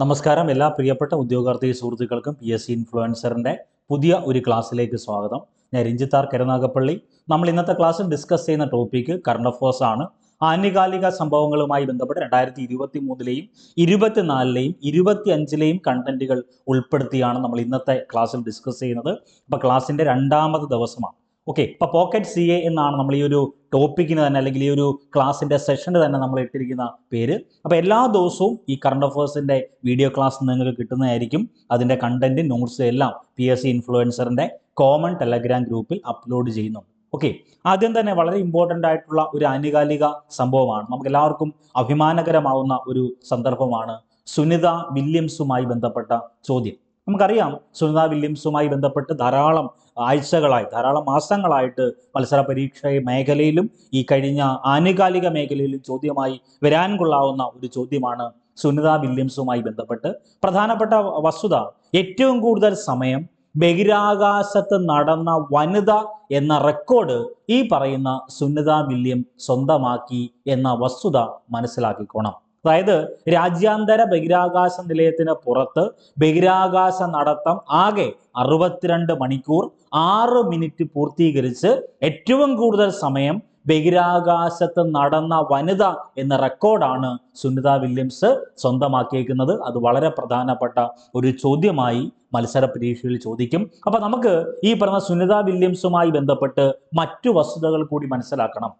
നമസ്കാരം. എല്ലാ പ്രിയപ്പെട്ട ഉദ്യോഗാർത്ഥി സുഹൃത്തുക്കൾക്കും പി എസ് സി ഇൻഫ്ലുവൻസറിന്റെ പുതിയ ഒരു ക്ലാസ്സിലേക്ക് സ്വാഗതം. ഞാൻ രഞ്ജിത്താർ കരുനാഗപ്പള്ളി. നമ്മൾ ഇന്നത്തെ ക്ലാസ്സിൽ ഡിസ്കസ് ചെയ്യുന്ന ടോപ്പിക്ക് കറണ്ട് അഫേഴ്സ് ആണ്. ആനുകാലിക സംഭവങ്ങളുമായി ബന്ധപ്പെട്ട് രണ്ടായിരത്തി ഇരുപത്തി മൂന്നിലെയും ഇരുപത്തിനാലിലെയും ഇരുപത്തി അഞ്ചിലെയും കണ്ടന്റുകൾ ഉൾപ്പെടുത്തിയാണ് നമ്മൾ ഇന്നത്തെ ക്ലാസ്സിൽ ഡിസ്കസ് ചെയ്യുന്നത്. അപ്പോൾ ക്ലാസ്സിന്റെ രണ്ടാമത് ദിവസമാണ്. ഓക്കെ ഇപ്പോൾ പോക്കറ്റ് സി എ എന്നാണ് നമ്മൾ ഈ ഒരു ടോപ്പിക്കിന് തന്നെ അല്ലെങ്കിൽ ഈ ഒരു ക്ലാസ്സിന്റെ സെഷന് തന്നെ നമ്മൾ ഇട്ടിരിക്കുന്ന പേര്. അപ്പോൾ എല്ലാ ദിവസവും ഈ കറണ്ട് അഫേഴ്സിന്റെ വീഡിയോ ക്ലാസ് നിങ്ങൾക്ക് കിട്ടുന്നതായിരിക്കും. അതിന്റെ കണ്ടന്റ് നോട്ട്സ് എല്ലാം പി എസ് സി ഇൻഫ്ലുവൻസറിന്റെ കോമൺ ടെലഗ്രാം ഗ്രൂപ്പിൽ അപ്ലോഡ് ചെയ്യുന്നുണ്ട്. ഓക്കെ ആദ്യം തന്നെ വളരെ ഇമ്പോർട്ടന്റ് ആയിട്ടുള്ള ഒരു ആനുകാലിക സംഭവമാണ്. നമുക്ക് എല്ലാവർക്കും അഭിമാനകരമാവുന്ന ഒരു സന്ദർഭമാണ് സുനിത വില്യംസുമായി ബന്ധപ്പെട്ട ചോദ്യം. നമുക്കറിയാം സുനിത വില്യംസുമായി ബന്ധപ്പെട്ട് ധാരാളം ആഴ്ചകളായി ധാരാളം മാസങ്ങളായിട്ട് മത്സര പരീക്ഷ മേഖലയിലും ഈ കഴിഞ്ഞ ആനുകാലിക മേഖലയിലും ചോദ്യമായി വരാൻ കൊള്ളാവുന്ന ഒരു ചോദ്യമാണ് സുനിത വില്യംസുമായി ബന്ധപ്പെട്ട്. പ്രധാനപ്പെട്ട വസ്തുത ഏറ്റവും കൂടുതൽ സമയം ബഹിരാകാശത്ത് നടന്ന വനിത എന്ന റെക്കോർഡ് ഈ പറയുന്ന സുനിത വില്യം സ്വന്തമാക്കി എന്ന വസ്തുത മനസ്സിലാക്കിക്കോണം. അതായത് രാജ്യാന്തര ബഹിരാകാശ നിലയത്തിന് പുറത്ത് ബഹിരാകാശ നടത്തം ആകെ അറുപത്തിരണ്ട് മണിക്കൂർ ആറ് മിനിറ്റ് പൂർത്തീകരിച്ച് ഏറ്റവും കൂടുതൽ സമയം ബഹിരാകാശത്ത് നടന്ന വനിത എന്ന റെക്കോർഡാണ് സുനിത വില്യംസ് സ്വന്തമാക്കിയേക്കുന്നത്. അത് വളരെ പ്രധാനപ്പെട്ട ഒരു ചോദ്യമായി മത്സര പരീക്ഷയിൽ ചോദിക്കും. അപ്പൊ നമുക്ക് ഈ പറഞ്ഞ സുനിത വില്യംസുമായി ബന്ധപ്പെട്ട് മറ്റു വസ്തുതകൾ കൂടി മനസ്സിലാക്കണം.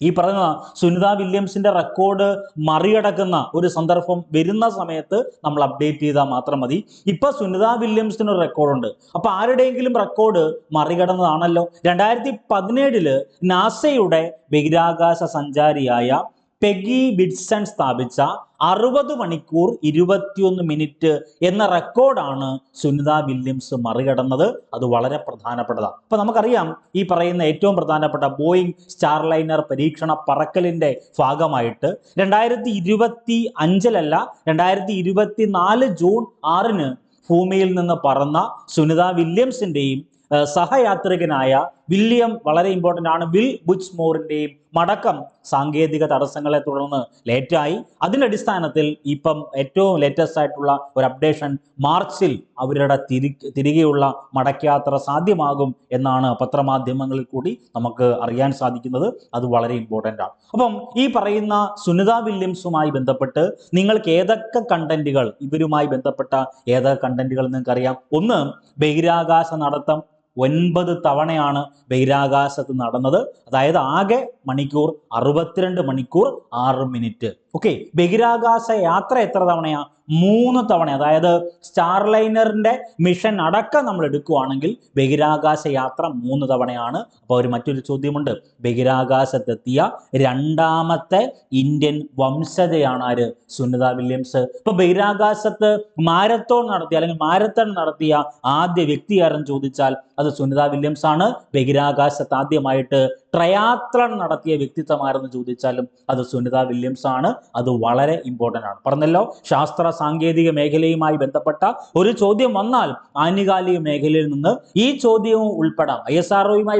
ഈ പറഞ്ഞ സുനിത വില്യംസിന്റെ റെക്കോർഡ് മറികടക്കുന്ന ഒരു സന്ദർഭം വരുന്ന സമയത്ത് നമ്മൾ അപ്ഡേറ്റ് ചെയ്താൽ മാത്രം മതി. ഇപ്പൊ സുനിത വില്യംസിന് ഒരു റെക്കോർഡുണ്ട് അപ്പൊ ആരുടെയെങ്കിലും റെക്കോർഡ് മറികടന്നതാണല്ലോ. രണ്ടായിരത്തി പതിനേഴിൽ നാസയുടെ ബഹിരാകാശ സഞ്ചാരിയായ പെഗി ബിഡ്സൺ സ്ഥാപിച്ച അറുപത് മണിക്കൂർ ഇരുപത്തിയൊന്ന് മിനിറ്റ് എന്ന റെക്കോർഡാണ് സുനിത വില്യംസ് മറികടന്നത്. അത് വളരെ പ്രധാനപ്പെട്ടതാണ് അപ്പൊ നമുക്കറിയാം ഈ പറയുന്ന ഏറ്റവും പ്രധാനപ്പെട്ട ബോയിങ് സ്റ്റാർലൈനർ പരീക്ഷണ പറക്കലിന്റെ ഭാഗമായിട്ട് രണ്ടായിരത്തി ഇരുപത്തി അഞ്ചിലല്ല രണ്ടായിരത്തി ഇരുപത്തി നാല് ജൂൺ ആറിന് ഭൂമിയിൽ നിന്ന് പറന്ന സുനിത വില്യംസിന്റെയും സഹയാത്രികനായ വില്യം വളരെ ഇമ്പോർട്ടന്റ് ആണ്. വിൽ ബുച്ച് മോറിന്റെയും മടക്കം സാങ്കേതിക തടസ്സങ്ങളെ തുടർന്ന് ലേറ്റായി അതിന്റെ അടിസ്ഥാനത്തിൽ ഇപ്പം ഏറ്റവും ലേറ്റസ്റ്റ് ആയിട്ടുള്ള ഒരു അപ്ഡേഷൻ മാർച്ചിൽ അവരുടെ തിരി തിരികെയുള്ള മടക്കയാത്ര സാധ്യമാകും എന്നാണ് പത്രമാധ്യമങ്ങളിൽ കൂടി നമുക്ക് അറിയാൻ സാധിക്കുന്നത്. അത് വളരെ ഇമ്പോർട്ടന്റ് ആണ്. അപ്പം ഈ പറയുന്ന സുനിത വില്യംസുമായി ബന്ധപ്പെട്ട് നിങ്ങൾക്ക് ഏതൊക്കെ കണ്ടന്റുകൾ ഇവരുമായി ബന്ധപ്പെട്ട ഏതൊക്കെ കണ്ടന്റുകൾ നിങ്ങൾക്കറിയാം ഒന്ന് ബഹിരാകാശ നടത്തം ഒൻപത് തവണയാണ് ബഹിരാകാശത്ത് നടന്നത്. അതായത് ആകെ മണിക്കൂർ അറുപത്തിരണ്ട് മണിക്കൂർ ആറ് മിനിറ്റ്. ഓക്കെ ബഹിരാകാശ യാത്ര എത്ര തവണയാ? മൂന്ന് തവണ അതായത് സ്റ്റാർലൈനറിന്റെ മിഷൻ അടക്കം നമ്മൾ എടുക്കുകയാണെങ്കിൽ ബഹിരാകാശ യാത്ര മൂന്ന് തവണയാണ്. അപ്പോൾ ഒരു മറ്റൊരു ചോദ്യമുണ്ട്. ബഹിരാകാശത്തെത്തിയ രണ്ടാമത്തെ ഇന്ത്യൻ വംശജയാണ് ആര്? സുനിത വില്യംസ്. ഇപ്പൊ ബഹിരാകാശത്ത് മാരത്തോൺ നടത്തിയ അല്ലെങ്കിൽ മാരത്തൺ നടത്തിയ ആദ്യ വ്യക്തി ആരെന്ന് ചോദിച്ചാൽ അത് സുനിത വില്യംസ് ആണ് ബഹിരാകാശത്ത് ആദ്യമായിട്ട് ട്രയാത്ലൺ നടത്തിയ വ്യക്തിത്വമാരെന്ന് ചോദിച്ചാലും അത് സുനിത വില്യംസ് ആണ്. അത് വളരെ ഇമ്പോർട്ടന്റ് ആണ്. പറഞ്ഞല്ലോ ശാസ്ത്ര സാങ്കേതിക മേഖലയുമായി ബന്ധപ്പെട്ട ഒരു ചോദ്യം വന്നാൽ ആനുകാലിക മേഖലയിൽ നിന്ന് ഈ ചോദ്യവും ഉൾപ്പെടാം. ഐ എസ്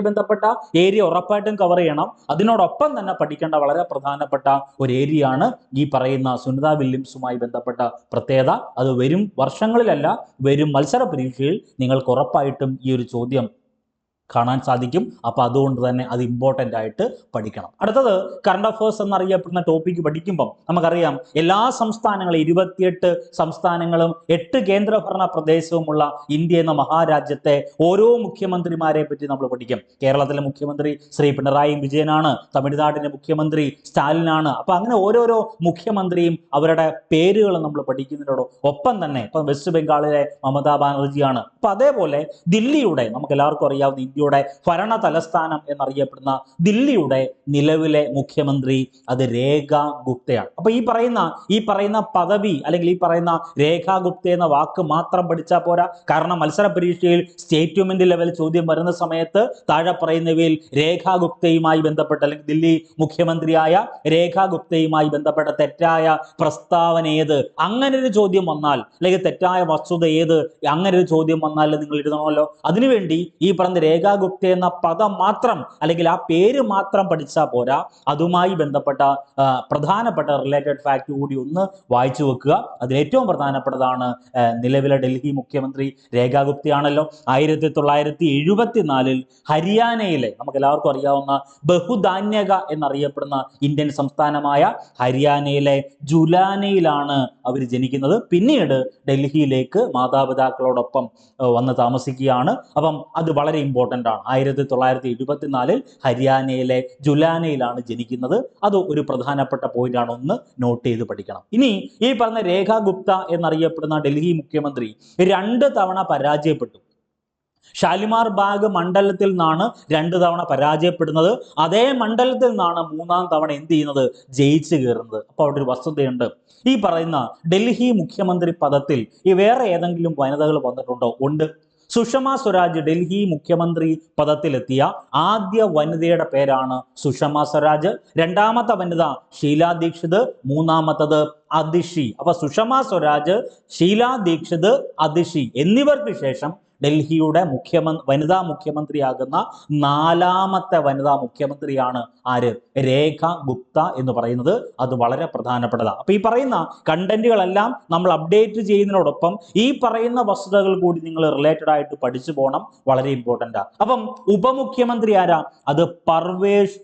ബന്ധപ്പെട്ട ഏരിയ ഉറപ്പായിട്ടും കവർ ചെയ്യണം. അതിനോടൊപ്പം തന്നെ പഠിക്കേണ്ട വളരെ പ്രധാനപ്പെട്ട ഒരു ഏരിയ ആണ് ഈ പറയുന്ന സുനിത വില്യംസുമായി ബന്ധപ്പെട്ട പ്രത്യേകത. അത് വരും വർഷങ്ങളിലല്ല വരും മത്സര പരീക്ഷയിൽ നിങ്ങൾക്ക് ഉറപ്പായിട്ടും ഈ ഒരു ചോദ്യം കാണാൻ സാധിക്കും. അപ്പോൾ അതുകൊണ്ട് തന്നെ അത് ഇമ്പോർട്ടന്റ് ആയിട്ട് പഠിക്കണം. അടുത്തത് കറണ്ട് അഫേഴ്സ് എന്നറിയപ്പെടുന്ന ടോപ്പിക്ക് പഠിക്കുമ്പം നമുക്കറിയാം എല്ലാ സംസ്ഥാനങ്ങളും ഇരുപത്തിയെട്ട് സംസ്ഥാനങ്ങളും എട്ട് കേന്ദ്രഭരണ പ്രദേശവുമുള്ള ഇന്ത്യ എന്ന മഹാരാജ്യത്തെ ഓരോ മുഖ്യമന്ത്രിമാരെ പറ്റി നമ്മൾ പഠിക്കും. കേരളത്തിലെ മുഖ്യമന്ത്രി ശ്രീ പിണറായി വിജയനാണ്. തമിഴ്നാടിന്റെ മുഖ്യമന്ത്രി സ്റ്റാലിനാണ്. അപ്പൊ അങ്ങനെ ഓരോരോ മുഖ്യമന്ത്രിയും അവരുടെ പേരുകൾ നമ്മൾ പഠിക്കുന്നതിനോട് ഒപ്പം തന്നെ ഇപ്പൊ വെസ്റ്റ് ബംഗാളിലെ മമതാ ബാനർജിയാണ്. അപ്പൊ അതേപോലെ ദില്ലിയുടെ നമുക്ക് എല്ലാവർക്കും അറിയാവുന്ന ഇന്ത്യയുടെ ഭരണ തലസ്ഥാനം എന്നറിയപ്പെടുന്ന ദില്ലിയുടെ നിലവിലെ മുഖ്യമന്ത്രി അത് രേഖ ഗുപ്തയാണ്. അപ്പൊ ഈ പറയുന്ന ഈ പറയുന്ന പദവി അല്ലെങ്കിൽ ഈ പറയുന്ന രേഖ ഗുപ്ത എന്ന വാക്ക് മാത്രം പഠിച്ചാൽ പോരാ. കാരണം മത്സര പരീക്ഷയിൽ സ്റ്റേറ്റ്മെന്റ് ലെവൽ ചോദ്യം വരുന്ന സമയത്ത് താഴെ പറയുന്നവയിൽ രേഖ ഗുപ്തയുമായി ബന്ധപ്പെട്ട അല്ലെങ്കിൽ ദില്ലി മുഖ്യമന്ത്രിയായ രേഖ ഗുപ്തയുമായി ബന്ധപ്പെട്ട തെറ്റായ പ്രസ്താവന ഏത്? അങ്ങനെ ഒരു ചോദ്യം വന്നാൽ അല്ലെങ്കിൽ തെറ്റായ വസ്തുത ഏത്? അങ്ങനെ ഒരു ചോദ്യം വന്നാൽ നിങ്ങൾ എഴുതണമല്ലോ. അതിനുവേണ്ടി ഈ പറഞ്ഞ രേഖ ഗുപ്ത എന്ന പദം മാത്രം അല്ലെങ്കിൽ ആ പേര് മാത്രം പഠിച്ചാൽ പോരാ. അതുമായി ബന്ധപ്പെട്ട പ്രധാനപ്പെട്ട റിലേറ്റഡ് ഫാക്ട് കൂടി ഒന്ന് വായിച്ചു വെക്കുക. അതിൽ ഏറ്റവും പ്രധാനപ്പെട്ടതാണ് നിലവിലെ ഡൽഹി മുഖ്യമന്ത്രി രേഖാ ഗുപ്തയാണല്ലോ. ആയിരത്തി തൊള്ളായിരത്തി എഴുപത്തിനാലിൽ ഹരിയാനയിലെ നമുക്ക് എല്ലാവർക്കും അറിയാവുന്ന ബഹുധാന്യക എന്നറിയപ്പെടുന്ന ഇന്ത്യൻ സംസ്ഥാനമായ ഹരിയാനയിലെ ജുലാനയിലാണ് അവർ ജനിക്കുന്നത്. പിന്നീട് ഡൽഹിയിലേക്ക് മാതാപിതാക്കളോടൊപ്പം വന്ന് താമസിക്കുകയാണ്. അപ്പം അത് വളരെ ഇമ്പോർട്ടന്റ് ആണ് ആയിരത്തി തൊള്ളായിരത്തി എഴുപത്തിനാലിൽ ഹരിയാനയിലെ ജുലാനയിലാണ് ജനിക്കുന്നത്. അത് ഒരു പ്രധാനപ്പെട്ട പോയിന്റാണ്. ഒന്ന് നോട്ട് ചെയ്ത് പഠിക്കണം. ഇനി ഈ പറഞ്ഞ രേഖാഗുപ്ത എന്നറിയപ്പെടുന്ന ഡൽഹി മുഖ്യമന്ത്രി രണ്ട് തവണ പരാജയപ്പെട്ടു. ഷാലിമാർ ബാഗ് മണ്ഡലത്തിൽ നിന്നാണ് രണ്ട് തവണ പരാജയപ്പെടുന്നത്. അതേ മണ്ഡലത്തിൽ നിന്നാണ് മൂന്നാം തവണ എന്ത് ചെയ്യുന്നത്? ജയിച്ചു കയറുന്നത്. അപ്പോൾ അവിടെ ഒരു വസ്തുതയുണ്ട്. ഈ പറയുന്ന ഡൽഹി മുഖ്യമന്ത്രി പദത്തിൽ ഈ വേറെ ഏതെങ്കിലും വനിതകൾ വന്നിട്ടുണ്ടോ? ഉണ്ട്. സുഷമ സ്വരാജ് ഡൽഹി മുഖ്യമന്ത്രി പദത്തിലെത്തിയ ആദ്യ വനിതയുടെ പേരാണ് സുഷമ സ്വരാജ്. രണ്ടാമത്തെ വനിത ഷീല ദീക്ഷിത് മൂന്നാമത്തത് അതിഷി. അപ്പൊ സുഷമ സ്വരാജ് ഷീല ദീക്ഷിത് അതിഷി എന്നിവർക്ക് ശേഷം ഡൽഹിയുടെ മുഖ്യമന്ത്രി വനിതാ മുഖ്യമന്ത്രിയാകുന്ന നാലാമത്തെ വനിതാ മുഖ്യമന്ത്രിയാണ് ആര്? രേഖ ഗുപ്ത എന്ന് പറയുന്നത് അത് വളരെ പ്രധാനപ്പെട്ടതാണ് അപ്പൊ ഈ പറയുന്ന കണ്ടന്റുകളെല്ലാം നമ്മൾ അപ്ഡേറ്റ് ചെയ്യുന്നതിനോടൊപ്പം ഈ പറയുന്ന വസ്തുതകൾ കൂടി നിങ്ങൾ റിലേറ്റഡ് ആയിട്ട് പഠിച്ചു പോകണം വളരെ ഇമ്പോർട്ടന്റ് ആണ് അപ്പം ഉപമുഖ്യമന്ത്രി ആരാ? അത് പർവേഷ്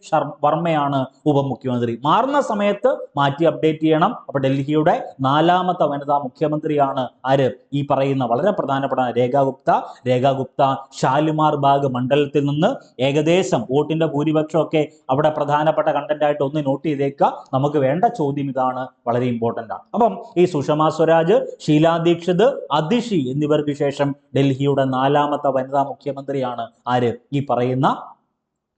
വർമ്മയാണ് ഉപമുഖ്യമന്ത്രി. മാറുന്ന സമയത്ത് മാറ്റി അപ്ഡേറ്റ് ചെയ്യണം. അപ്പൊ ഡൽഹിയുടെ നാലാമത്തെ വനിതാ മുഖ്യമന്ത്രിയാണ് ആര്? ഈ പറയുന്ന വളരെ പ്രധാനപ്പെട്ട രേഖാ ഗുപ്ത. രേഖാ ഗുപ്ത ഷാലിമാർ ബാഗ് മണ്ഡലത്തിൽ നിന്ന് ഏകദേശം വോട്ടിന്റെ ഭൂരിപക്ഷം ഒക്കെ അവിടെ പ്രധാനപ്പെട്ട കണ്ടന്റ് ആയിട്ട് ഒന്ന് നോട്ട് ചെയ്തേക്കുക നമുക്ക് വേണ്ട ചോദ്യം ഇതാണ്. വളരെ ഇമ്പോർട്ടന്റ് ആണ്. അപ്പം ഈ സുഷമ സ്വരാജ് ഷീലാ ദീക്ഷിത് അതിഷി എന്നിവർക്ക് ശേഷം ഡൽഹിയുടെ നാലാമത്തെ വനിതാ മുഖ്യമന്ത്രിയാണ് ആര്? ഈ പറയുന്ന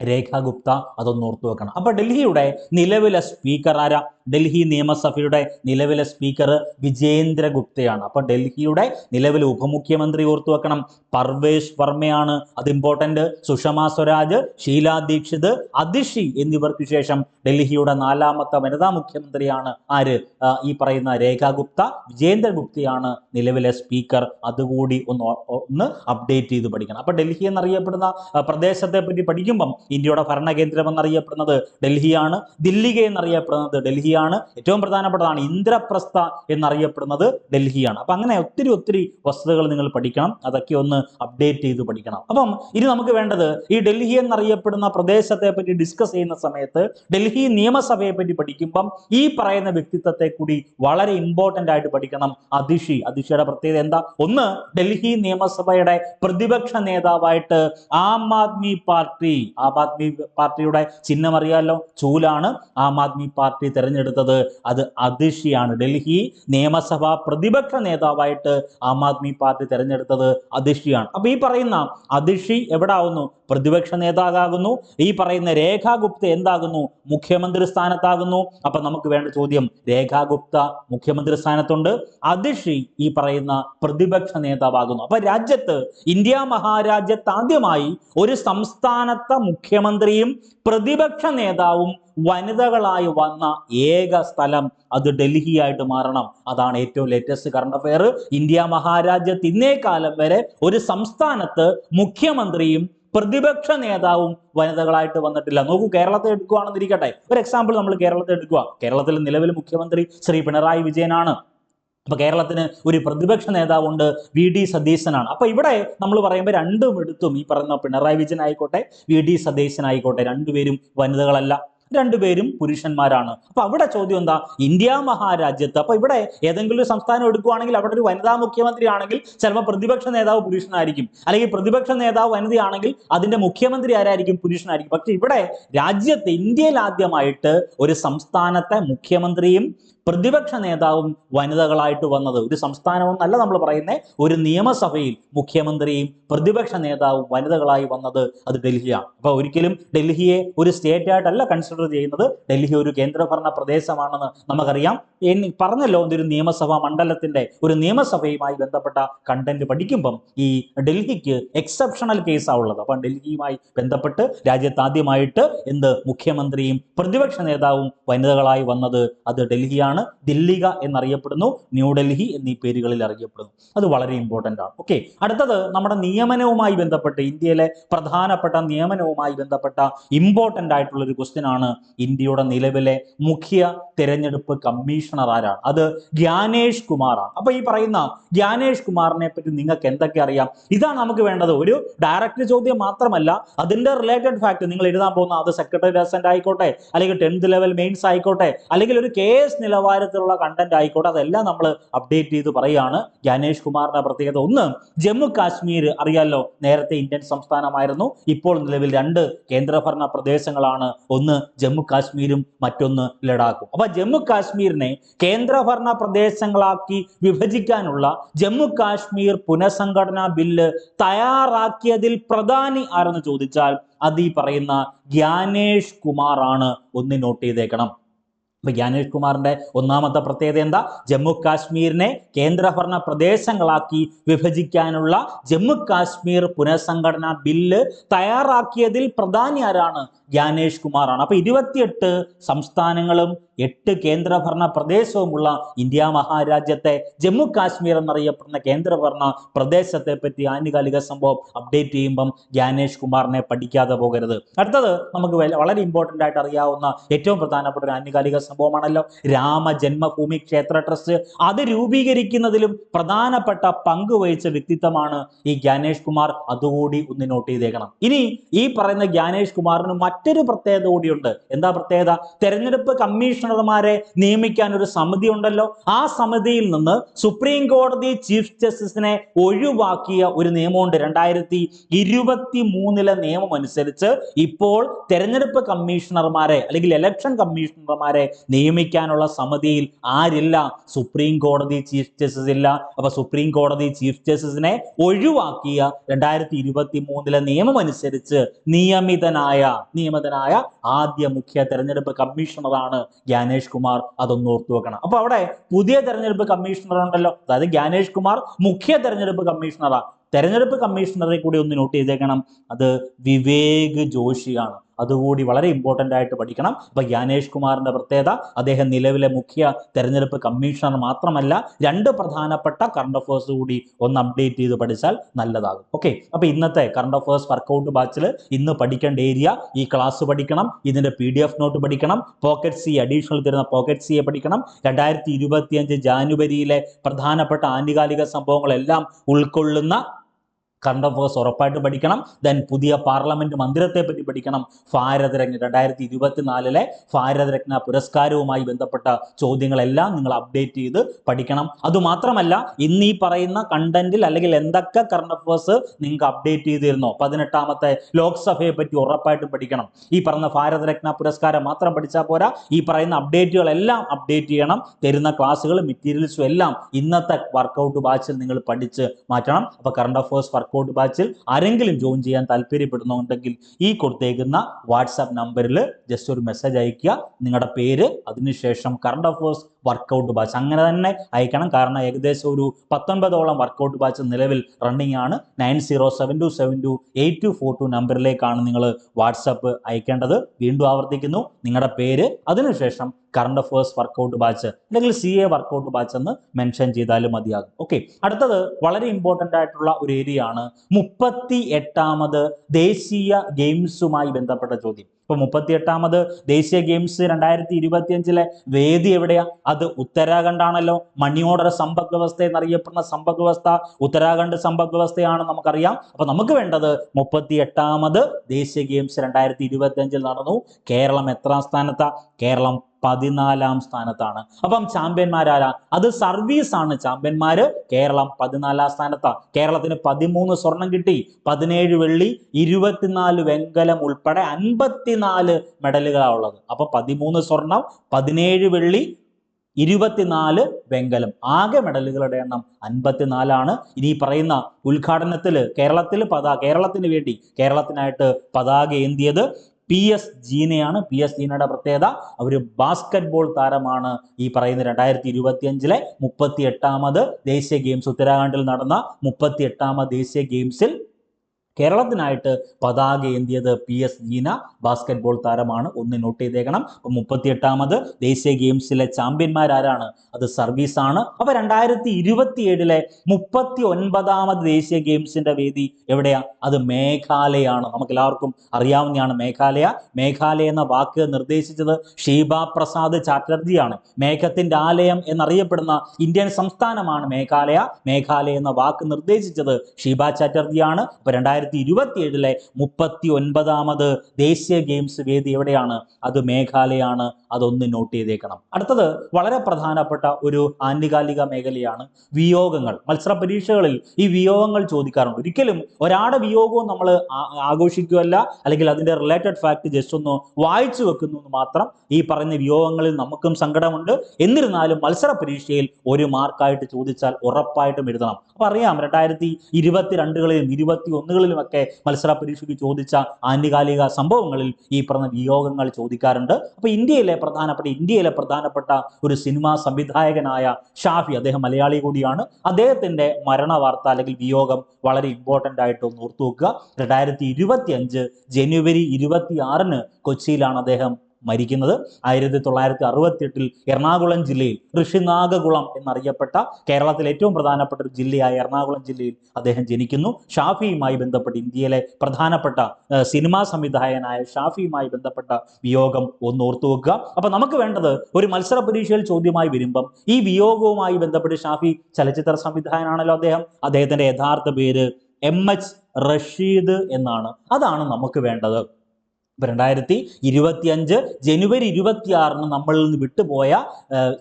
രേഖാ ഗുപ്ത അതൊന്ന് ഓർത്തു വെക്കണം. അപ്പൊ ഡൽഹിയുടെ നിലവിലെ സ്പീക്കർ ആരാ? ഡൽഹി നിയമസഭയുടെ നിലവിലെ സ്പീക്കർ വിജേന്ദ്ര ഗുപ്തയാണ് അപ്പൊ ഡൽഹിയുടെ നിലവിലെ ഉപമുഖ്യമന്ത്രി ഓർത്തു വെക്കണം. പർവേഷ് വർമ്മയാണ്. അത് ഇമ്പോർട്ടന്റ് സുഷമ സ്വരാജ് ഷീലാ ദീക്ഷിത് അതിഷി എന്നിവർക്ക് ശേഷം ഡൽഹിയുടെ നാലാമത്തെ വനിതാ മുഖ്യമന്ത്രിയാണ് ആര്? ഈ പറയുന്ന രേഖാ ഗുപ്ത വിജേന്ദ്ര ഗുപ്തയാണ് നിലവിലെ സ്പീക്കർ. അതുകൂടി ഒന്ന് ഒന്ന് അപ്ഡേറ്റ് ചെയ്ത് പഠിക്കണം. അപ്പൊ ഡൽഹി എന്നറിയപ്പെടുന്ന പ്രദേശത്തെ പറ്റി പഠിക്കുമ്പം ഇന്ത്യയുടെ ഭരണകേന്ദ്രം എന്നറിയപ്പെടുന്നത് ഡൽഹിയാണ്. ദില്ലിക എന്നറിയപ്പെടുന്നത് ഡൽഹിയാണ്. ഏറ്റവും പ്രധാനപ്പെട്ടതാണ് ഇന്ദ്രപ്രസ്ഥ എന്നറിയപ്പെടുന്നത് ഡൽഹിയാണ്. അപ്പൊ അങ്ങനെ ഒത്തിരി ഒത്തിരി വസ്തുതകൾ നിങ്ങൾ പഠിക്കണം. അതൊക്കെ ഒന്ന് അപ്ഡേറ്റ് ചെയ്ത് പഠിക്കണം. അപ്പം ഇനി നമുക്ക് വേണ്ടത് ഈ ഡൽഹി എന്നറിയപ്പെടുന്ന പ്രദേശത്തെ പറ്റി ഡിസ്കസ് ചെയ്യുന്ന സമയത്ത് ഡൽഹി നിയമസഭയെ പറ്റി പഠിക്കുമ്പം ഈ പറയുന്ന വ്യക്തിത്വത്തെ കൂടി വളരെ ഇമ്പോർട്ടന്റ് ആയിട്ട് പഠിക്കണം അതിഷി. അതിഷിയുടെ പ്രത്യേകത എന്താ? ഒന്ന് ഡൽഹി നിയമസഭയുടെ പ്രതിപക്ഷ നേതാവായിട്ട് ആം ആദ്മി പാർട്ടി. ആം ആദ്മി പാർട്ടിയുടെ ചിഹ്നം അറിയാലോ? ചൂലാണ്. ആം ആദ്മി പാർട്ടി തെരഞ്ഞെടുത്തത്. അത് അതിഷിയാണ് ഡൽഹി നിയമസഭാ പ്രതിപക്ഷ നേതാവായിട്ട് ആം ആദ്മി പാർട്ടി തിരഞ്ഞെടുത്തത് അതിഷിയാണ് അപ്പൊ ഈ പറയുന്ന അതിഷി എവിടെ ആവുന്നു പ്രതിപക്ഷ നേതാവാകുന്നു. ഈ പറയുന്ന രേഖാ ഗുപ്ത എന്താകുന്നു? മുഖ്യമന്ത്രി സ്ഥാനത്താകുന്നു. അപ്പൊ നമുക്ക് വേണ്ട ചോദ്യം രേഖാ ഗുപ്ത മുഖ്യമന്ത്രി സ്ഥാനത്തുണ്ട്. അതിഷി ഈ പറയുന്ന പ്രതിപക്ഷ നേതാവാകുന്നു. അപ്പൊ രാജ്യത്ത് ഇന്ത്യ മഹാരാജ്യത്ത് ആദ്യമായി ഒരു സംസ്ഥാനത്തെ മുഖ്യമന്ത്രിയും പ്രതിപക്ഷ നേതാവും വനിതകളായി വന്ന ഏക സ്ഥലം അത് ഡൽഹി ആയിട്ട് മാറണം. അതാണ് ഏറ്റവും ലേറ്റസ്റ്റ് കറണ്ട് അഫയർ ഇന്ത്യ മഹാരാജ്യത്ത് ഇന്നേ കാലം വരെ ഒരു സംസ്ഥാനത്ത് മുഖ്യമന്ത്രിയും പ്രതിപക്ഷ നേതാവും വനിതകളായിട്ട് വന്നിട്ടില്ല. നോക്കൂ കേരളത്തെ എടുക്കുകയാണെന്നിരിക്കട്ടെ ഒരു എക്സാമ്പിൾ നമ്മൾ കേരളത്തെ എടുക്കുക കേരളത്തിൽ നിലവിൽ മുഖ്യമന്ത്രി ശ്രീ പിണറായി വിജയനാണ്. അപ്പൊ കേരളത്തിന് ഒരു പ്രതിപക്ഷ നേതാവുണ്ട് വി ഡി സതീശനാണ്. അപ്പൊ ഇവിടെ നമ്മൾ പറയുമ്പോൾ രണ്ടും എടുത്തും ഈ പറയുന്ന പിണറായി വിജയൻ ആയിക്കോട്ടെ വി ഡി സതീശൻ ആയിക്കോട്ടെ. രണ്ടുപേരും വനിതകളല്ല. രണ്ടുപേരും പുരുഷന്മാരാണ്. അപ്പൊ അവിടെ ചോദ്യം എന്താ? ഇന്ത്യ മഹാരാജ്യത്ത് അപ്പൊ ഇവിടെ ഏതെങ്കിലും ഒരു സംസ്ഥാനം എടുക്കുകയാണെങ്കിൽ അവിടെ ഒരു വനിതാ മുഖ്യമന്ത്രി ആണെങ്കിൽ ചിലപ്പോൾ പ്രതിപക്ഷ നേതാവ് പുരുഷനായിരിക്കും. അല്ലെങ്കിൽ പ്രതിപക്ഷ നേതാവ് വനിതയാണെങ്കിൽ അതിന്റെ മുഖ്യമന്ത്രി ആരായിരിക്കും? പുരുഷനായിരിക്കും. പക്ഷെ ഇവിടെ രാജ്യത്ത് ഇന്ത്യയിൽ ആദ്യമായിട്ട് ഒരു സംസ്ഥാനത്തെ മുഖ്യമന്ത്രിയും പ്രതിപക്ഷ നേതാവും വനിതകളായിട്ട് വന്നത് ഒരു സംസ്ഥാനമെന്നല്ല നമ്മൾ പറയുന്നത് ഒരു നിയമസഭയിൽ മുഖ്യമന്ത്രിയും പ്രതിപക്ഷ നേതാവും വനിതകളായി വന്നത് അത് ഡൽഹിയാണ്. അപ്പൊ ഒരിക്കലും ഡൽഹിയെ ഒരു സ്റ്റേറ്റ് ആയിട്ടല്ല കൺസിഡർ ചെയ്യുന്നത്. ഡൽഹി ഒരു കേന്ദ്രഭരണ പ്രദേശമാണെന്ന് നമുക്കറിയാം. പറഞ്ഞല്ലോ ഒരു നിയമസഭാ മണ്ഡലത്തിന്റെ ഒരു നിയമസഭയുമായി ബന്ധപ്പെട്ട കണ്ടന്റ് പഠിക്കുമ്പം ഈ ഡൽഹിക്ക് എക്സെപ്ഷണൽ കേസാണ് ഉള്ളത്. അപ്പം ഡൽഹിയുമായി ബന്ധപ്പെട്ട് രാജ്യത്ത് ആദ്യമായിട്ട് എന്ത് മുഖ്യമന്ത്രിയും പ്രതിപക്ഷ നേതാവും വനിതകളായി വന്നത് അത് ഡൽഹിയാണ്. പേരാണ് ദില്ലിക എന്നറിയപ്പെടുന്നു. ന്യൂഡൽഹി എന്നീ പേരുകളിൽ അറിയപ്പെടുന്നു. അത് വളരെ ഇമ്പോർട്ടന്റ് ആണ്. ഓക്കെ അടുത്തത് നമ്മുടെ നിയമനവുമായി ബന്ധപ്പെട്ട് ഇന്ത്യയിലെ പ്രധാനപ്പെട്ട നിയമനവുമായി ബന്ധപ്പെട്ട ഇമ്പോർട്ടന്റ് ആയിട്ടുള്ള ഒരു ക്വസ്റ്റ്യൻ ആണ് ഇന്ത്യയുടെ നിലവിലെ മുഖ്യ തിരഞ്ഞെടുപ്പ് കമ്മീഷണർ ആരാണ്? അത് ഗ്യാനേഷ് കുമാറാണ് അപ്പൊ ഈ പറയുന്ന ഗ്യാനേഷ് കുമാറിനെ പറ്റി നിങ്ങൾക്ക് എന്തൊക്കെ അറിയാം? ഇതാണ് നമുക്ക് വേണ്ടത്. ഒരു ഡയറക്റ്റ് ചോദ്യം മാത്രമല്ല അതിന്റെ റിലേറ്റഡ് ഫാക്ട് നിങ്ങൾ എഴുതാൻ പോകുന്ന അത് സെക്രട്ടറി ആയിക്കോട്ടെ അല്ലെങ്കിൽ ടെൻത്ത് ലെവൽ മെയിൻസ് ആയിക്കോട്ടെ അല്ലെങ്കിൽ ഒരു കേസ് നിലവാരത്തിലുള്ള കണ്ടന്റ് ആയിക്കോട്ടെ അതെല്ലാം നമ്മൾ അപ്ഡേറ്റ് ചെയ്ത് പറയുകയാണ്. ജ്ഞാനേഷ് കുമാറിന്റെ പ്രത്യേകത ഒന്ന് ജമ്മു കാശ്മീർ അറിയാലോ നേരത്തെ ഇന്ത്യൻ സംസ്ഥാനമായിരുന്നു. ഇപ്പോൾ നിലവിൽ രണ്ട് കേന്ദ്രഭരണ പ്രദേശങ്ങളാണ്. ഒന്ന് ജമ്മു കാശ്മീരും മറ്റൊന്ന് ലഡാക്കും. അപ്പൊ ജമ്മു കാശ്മീരിനെ കേന്ദ്രഭരണ പ്രദേശങ്ങളാക്കി വിഭജിക്കാനുള്ള ജമ്മു കാശ്മീർ പുനഃസംഘടനാ ബില്ല് തയ്യാറാക്കിയതിൽ പ്രധാനി ആരെന്ന് ചോദിച്ചാൽ അത് ഈ പറയുന്ന ജ്ഞാനേഷ് കുമാറാണ്. ഒന്ന് നോട്ട് ചെയ്തേക്കണം. അപ്പൊ ജ്ഞാനേഷ് കുമാറിന്റെ ഒന്നാമത്തെ പ്രത്യേകത എന്താ? ജമ്മു കാശ്മീരിനെ കേന്ദ്രഭരണ പ്രദേശങ്ങളാക്കി വിഭജിക്കാനുള്ള ജമ്മു കാശ്മീർ പുനഃസംഘടനാ ബില്ല് തയ്യാറാക്കിയതിൽ പ്രധാനി ആരാണ്? ജ്ഞാനേഷ് കുമാറാണ്. അപ്പൊ ഇരുപത്തിയെട്ട് സംസ്ഥാനങ്ങളും എട്ട് കേന്ദ്രഭരണ പ്രദേശവുമുള്ള ഇന്ത്യ മഹാരാജ്യത്തെ ജമ്മു കാശ്മീർ എന്നറിയപ്പെടുന്ന കേന്ദ്രഭരണ പ്രദേശത്തെ പറ്റി ആനുകാലിക സംഭവം അപ്ഡേറ്റ് ചെയ്യുമ്പം ജ്ഞാനേഷ് കുമാറിനെ പഠിക്കാതെ പോകരുത്. അടുത്തത് നമുക്ക് വളരെ ഇമ്പോർട്ടന്റ് ആയിട്ട് അറിയാവുന്ന ഏറ്റവും പ്രധാനപ്പെട്ട ഒരു ആനുകാലിക സംഭവമാണല്ലോ. രാമജന്മഭൂമി ക്ഷേത്ര ട്രസ്റ്റ് അത് രൂപീകരിക്കുന്നതിലും പ്രധാനപ്പെട്ട പങ്ക് വഹിച്ച വ്യക്തിത്വമാണ് ഈ ജ്ഞാനേഷ് കുമാർ. അതുകൂടി ഒന്ന് നോട്ട് ചെയ്തേക്കണം. ഇനി ഈ പറയുന്ന ജ്ഞാനേഷ് കുമാറിന് മറ്റൊരു പ്രത്യേകത കൂടിയുണ്ട്. എന്താ പ്രത്യേകത? തെരഞ്ഞെടുപ്പ് കമ്മീഷണർമാരെ നിയമിക്കാൻ ഒരു സമിതി ഉണ്ടല്ലോ. ആ സമിതിയിൽ നിന്ന് സുപ്രീം കോടതി ചീഫ് ജസ്റ്റിസിനെ ഒഴിവാക്കിയ ഒരു നിയമമുണ്ട്. രണ്ടായിരത്തി ഇരുപത്തി മൂന്നിലെ നിയമം അനുസരിച്ച് ഇപ്പോൾ തെരഞ്ഞെടുപ്പ് കമ്മീഷണർമാരെ അല്ലെങ്കിൽ ഇലക്ഷൻ കമ്മീഷണർമാരെ നിയമിക്കാനുള്ള സമിതിയിൽ ആരില്ല? സുപ്രീം കോടതി ചീഫ് ജസ്റ്റിസ് ഇല്ല. അപ്പൊ സുപ്രീം കോടതി ചീഫ് ജസ്റ്റിസിനെ ഒഴിവാക്കിയ രണ്ടായിരത്തി ഇരുപത്തി മൂന്നിലെ നിയമം അനുസരിച്ച് നിയമിതനായ നിയമിതനായ ആദ്യ മുഖ്യ തെരഞ്ഞെടുപ്പ് കമ്മീഷണറാണ് ജ്ഞാനേഷ് കുമാർ. അതൊന്ന് ഓർത്തു വെക്കണം. അപ്പൊ അവിടെ പുതിയ തെരഞ്ഞെടുപ്പ് കമ്മീഷണർ ഉണ്ടല്ലോ. അതായത് ജ്ഞാനേഷ് കുമാർ മുഖ്യ തെരഞ്ഞെടുപ്പ് കമ്മീഷണറാണ് തെരഞ്ഞെടുപ്പ് കമ്മീഷണറെ കൂടി ഒന്ന് നോട്ട് ചെയ്തേക്കണം. അത് വിവേക് ജോഷിയാണ്. അതുകൂടി വളരെ ഇമ്പോർട്ടന്റ് ആയിട്ട് പഠിക്കണം. അപ്പോൾ ജ്ഞാനേഷ് കുമാറിന്റെ പ്രത്യേകത അദ്ദേഹം നിലവിലെ മുഖ്യ തെരഞ്ഞെടുപ്പ് കമ്മീഷണർ മാത്രമല്ല രണ്ട് പ്രധാനപ്പെട്ട കറണ്ട് അഫേഴ്സ് കൂടി ഒന്ന് അപ്ഡേറ്റ് ചെയ്ത് പഠിച്ചാൽ നല്ലതാകും. ഓക്കെ അപ്പോൾ ഇന്നത്തെ കറണ്ട് അഫേഴ്സ് വർക്കൗട്ട് ബാച്ചിൽ ഇന്ന് പഠിക്കേണ്ട ഏരിയ ഈ ക്ലാസ് പഠിക്കണം ഇതിന്റെ പി നോട്ട് പഠിക്കണം പോക്കറ്റ് സി അഡീഷണൽ തരുന്ന പോക്കറ്റ് സിയെ പഠിക്കണം. രണ്ടായിരത്തി ഇരുപത്തിയഞ്ച് ജാനുവരിയിലെ പ്രധാനപ്പെട്ട ആനുകാലിക സംഭവങ്ങളെല്ലാം ഉൾക്കൊള്ളുന്ന കറണ്ട് അഫേഴ്സ് ഉറപ്പായിട്ട് പഠിക്കണം. ദെൻ പുതിയ പാർലമെന്റ് മന്ദിരത്തെ പറ്റി പഠിക്കണം. ഭാരതരത്ന രണ്ടായിരത്തി ഇരുപത്തിനാലിലെ ഭാരതരത്ന പുരസ്കാരവുമായി ബന്ധപ്പെട്ട ചോദ്യങ്ങളെല്ലാം നിങ്ങൾ അപ്ഡേറ്റ് ചെയ്ത് പഠിക്കണം. അതുമാത്രമല്ല ഇന്ന് ഈ പറയുന്ന കണ്ടന്റിൽ അല്ലെങ്കിൽ എന്തൊക്കെ കറണ്ട് അഫേഴ്സ് നിങ്ങൾക്ക് അപ്ഡേറ്റ് ചെയ്തിരുന്നോ? പതിനെട്ടാമത്തെ ലോക്സഭയെ പറ്റി ഉറപ്പായിട്ടും പഠിക്കണം. ഈ പറഞ്ഞ ഭാരതരത്ന പുരസ്കാരം മാത്രം പഠിച്ചാൽ പോരാ. ഈ പറയുന്ന അപ്ഡേറ്റുകളെല്ലാം അപ്ഡേറ്റ് ചെയ്യണം. തരുന്ന ക്ലാസ്സുകളും മെറ്റീരിയൽസും എല്ലാം ഇന്നത്തെ വർക്കൗട്ട് ബാച്ചിൽ നിങ്ങൾ പഠിച്ച് മാറ്റണം. അപ്പോൾ കറണ്ട് അഫേഴ്സ് വർക്കൗട്ട് ബാച്ചിൽ ആരെങ്കിലും ജോയിൻ ചെയ്യാൻ താല്പര്യപ്പെടുന്നുണ്ടെങ്കിൽ ഈ കൊടുത്തേക്കുന്ന വാട്സാപ്പ് നമ്പറിൽ ജസ്റ്റ് ഒരു മെസ്സേജ് അയക്കുക നിങ്ങളുടെ പേര് അതിനുശേഷം കറണ്ട് അഫേഴ്സ് വർക്കൗട്ട് ബാച്ച് അങ്ങനെ തന്നെ അയക്കണം. കാരണം ഏകദേശം ഒരു പത്തൊൻപതോളം വർക്കൗട്ട് ബാച്ച് നിലവിൽ റണ്ണിങ് ആണ്. Nine zero seven two seven two eight two four two നമ്പറിലേക്കാണ് നിങ്ങൾ വാട്സപ്പ് അയക്കേണ്ടത്. വീണ്ടും ആവർത്തിക്കുന്നു. നിങ്ങളുടെ പേര് അതിനുശേഷം കറണ്ട് അഫേഴ്സ് വർക്കൗട്ട് ബാച്ച് അല്ലെങ്കിൽ സി എ വർക്കൗട്ട് ബാച്ച് എന്ന് മെൻഷൻ ചെയ്താലും മതിയാകും. ഓക്കെ അടുത്തത് വളരെ ഇമ്പോർട്ടന്റ് ആയിട്ടുള്ള ഒരു ഏരിയ ആണ് മുപ്പത്തി എട്ടാമത് ദേശീയ ഗെയിംസുമായി ബന്ധപ്പെട്ട ചോദ്യം. ഇപ്പൊ മുപ്പത്തി എട്ടാമത് ദേശീയ ഗെയിംസ് രണ്ടായിരത്തി ഇരുപത്തിയഞ്ചിലെ വേദി എവിടെയാ? അത് ഉത്തരാഖണ്ഡാണല്ലോ. മണിയോടർ സമ്പദ് വ്യവസ്ഥ എന്നറിയപ്പെടുന്ന സമ്പദ് വ്യവസ്ഥ ഉത്തരാഖണ്ഡ് സമ്പദ് വ്യവസ്ഥയാണ് നമുക്കറിയാം. അപ്പൊ നമുക്ക് വേണ്ടത് മുപ്പത്തി എട്ടാമത് ദേശീയ ഗെയിംസ് രണ്ടായിരത്തി ഇരുപത്തിയഞ്ചിൽ നടന്നു. കേരളം എത്രാം സ്ഥാനത്താ? കേരളം പതിനാലാം സ്ഥാനത്താണ്. അപ്പം ചാമ്പ്യന്മാരാരാ? അത് സർവീസ് ആണ് ചാമ്പ്യന്മാര്. കേരളം പതിനാലാം സ്ഥാനത്താ. കേരളത്തിന് പതിമൂന്ന് സ്വർണം കിട്ടി. പതിനേഴ് വെള്ളി ഇരുപത്തിനാല് വെങ്കലം ഉൾപ്പെടെ അൻപത്തിനാല് മെഡലുകളാണ് ഉള്ളത്. അപ്പൊ പതിമൂന്ന് സ്വർണം പതിനേഴ് വെള്ളി ഇരുപത്തിനാല് വെങ്കലം. ആകെ മെഡലുകളുടെ എണ്ണം അൻപത്തിനാലാണ്. ഇനി പറയുന്ന ഉദ്ഘാടനത്തിൽ കേരളത്തിൽ പതാ കേരളത്തിന് വേണ്ടി കേരളത്തിനായിട്ട് പതാക ഏന്തിയത് പി എസ് ജീനയാണ്. പി എസ് ജീനയുടെ പ്രത്യേകത അവർ ബാസ്കറ്റ് ബോൾ താരമാണ് ഈ പറയുന്ന രണ്ടായിരത്തി ഇരുപത്തി അഞ്ചിലെ മുപ്പത്തി എട്ടാമത് ദേശീയ ഗെയിംസ് ഉത്തരാഖണ്ഡിൽ നടന്ന മുപ്പത്തി എട്ടാമത് ദേശീയ ഗെയിംസിൽ കേരളത്തിനായിട്ട് പതാക ഏന്തിയത് പി എസ് ജീന. ബാസ്കറ്റ്ബോൾ താരമാണ്. ഒന്ന് നോട്ട് ചെയ്തേക്കണം. മുപ്പത്തിയെട്ടാമത് ദേശീയ ഗെയിംസിലെ ചാമ്പ്യന്മാർ ആരാണ്? അത് ആണ്. അപ്പൊ രണ്ടായിരത്തി ഇരുപത്തിയേഴിലെ മുപ്പത്തി ഒൻപതാമത് ദേശീയ ഗെയിംസിന്റെ വേദി എവിടെയാ? അത് മേഘാലയാണ്. നമുക്ക് എല്ലാവർക്കും അറിയാവുന്നതാണ് മേഘാലയ. മേഘാലയ എന്ന വാക്ക് നിർദ്ദേശിച്ചത് ഷീബ പ്രസാദ് ചാറ്റർജിയാണ്. മേഘത്തിന്റെ ആലയം എന്നറിയപ്പെടുന്ന ഇന്ത്യൻ സംസ്ഥാനമാണ് മേഘാലയ. മേഘാലയ എന്ന വാക്ക് നിർദ്ദേശിച്ചത് ഷീബ ചാറ്റർജിയാണ്. അപ്പൊ രണ്ടായിരത്തി ഇരുപത്തി ഏഴിലെ മുപ്പത്തി ഒൻപതാമത് ദേശീയ ഗെയിംസ് വേദി എവിടെയാണ്? അത് മേഘാലയാണ് അതൊന്ന് നോട്ട് ചെയ്തേക്കണം. അടുത്തത് വളരെ പ്രധാനപ്പെട്ട ഒരു ആനുകാലിക മേഖലയാണ് വിയോഗങ്ങൾ. മത്സര പരീക്ഷകളിൽ ഈ വിയോഗങ്ങൾ ചോദിക്കാറുണ്ട്. ഒരിക്കലും ഒരാളുടെ വിയോഗവും നമ്മൾ ആഘോഷിക്കുകയല്ല അല്ലെങ്കിൽ അതിന്റെ റിലേറ്റഡ് ഫാക്ട് ജസ്റ്റ് ഒന്ന് വായിച്ചു വെക്കുന്നു എന്ന് മാത്രം ഈ പറഞ്ഞ വിയോഗങ്ങളിൽ നമുക്കും സങ്കടമുണ്ട്. എന്നിരുന്നാലും മത്സര പരീക്ഷയിൽ ഒരു മാർക്കായിട്ട് ചോദിച്ചാൽ ഉറപ്പായിട്ടും എഴുതണം. അപ്പൊ അറിയാം രണ്ടായിരത്തി ഇരുപത്തിരണ്ടുകളിലും ഇരുപത്തി ഒന്നുകളിലും ഒക്കെ മത്സര പരീക്ഷയ്ക്ക് ചോദിച്ച ആനുകാലിക സംഭവങ്ങളിൽ ഈ പറഞ്ഞ വിയോഗങ്ങൾ ചോദിക്കാറുണ്ട്. അപ്പൊ ഇന്ത്യയിലെ പ്രധാനപ്പെട്ട ഇന്ത്യയിലെ പ്രധാനപ്പെട്ട ഒരു സിനിമാ സംവിധായകനായ ഷാഫി അദ്ദേഹം മലയാളി കൂടിയാണ്. അദ്ദേഹത്തിന്റെ മരണ വാർത്ത അല്ലെങ്കിൽ വിയോഗം വളരെ ഇമ്പോർട്ടന്റ് ആയിട്ട് ഒന്ന് ഓർത്തു വെക്കുക രണ്ടായിരത്തി ഇരുപത്തി അഞ്ച് ജനുവരി ഇരുപത്തി ആറിന് കൊച്ചിയിലാണ് അദ്ദേഹം മരിക്കുന്നത് ആയിരത്തി തൊള്ളായിരത്തി അറുപത്തി എട്ടിൽ എറണാകുളം ജില്ലയിൽ ഋഷിനാഗകുളം എന്നറിയപ്പെട്ട കേരളത്തിലെ ഏറ്റവും പ്രധാനപ്പെട്ട ഒരു ജില്ലയായ എറണാകുളം ജില്ലയിൽ അദ്ദേഹം ജനിക്കുന്നു. ഷാഫിയുമായി ബന്ധപ്പെട്ട് ഇന്ത്യയിലെ പ്രധാനപ്പെട്ട സിനിമാ സംവിധായകനായ ഷാഫിയുമായി ബന്ധപ്പെട്ട വിയോഗം ഒന്ന് ഓർത്തു വെക്കുക. അപ്പൊ നമുക്ക് വേണ്ടത് ഒരു മത്സര പരീക്ഷയിൽ ചോദ്യമായി വരുമ്പം ഈ വിയോഗവുമായി ബന്ധപ്പെട്ട് ഷാഫി ചലച്ചിത്ര സംവിധായകനാണല്ലോ അദ്ദേഹം. അദ്ദേഹത്തിന്റെ യഥാർത്ഥ പേര് എം എച്ച് റഷീദ് എന്നാണ്. അതാണ് നമുക്ക് വേണ്ടത്. രണ്ടായിരത്തി ഇരുപത്തി അഞ്ച് ജനുവരി ഇരുപത്തിയാറിന് നമ്മളിൽ നിന്ന് വിട്ടുപോയ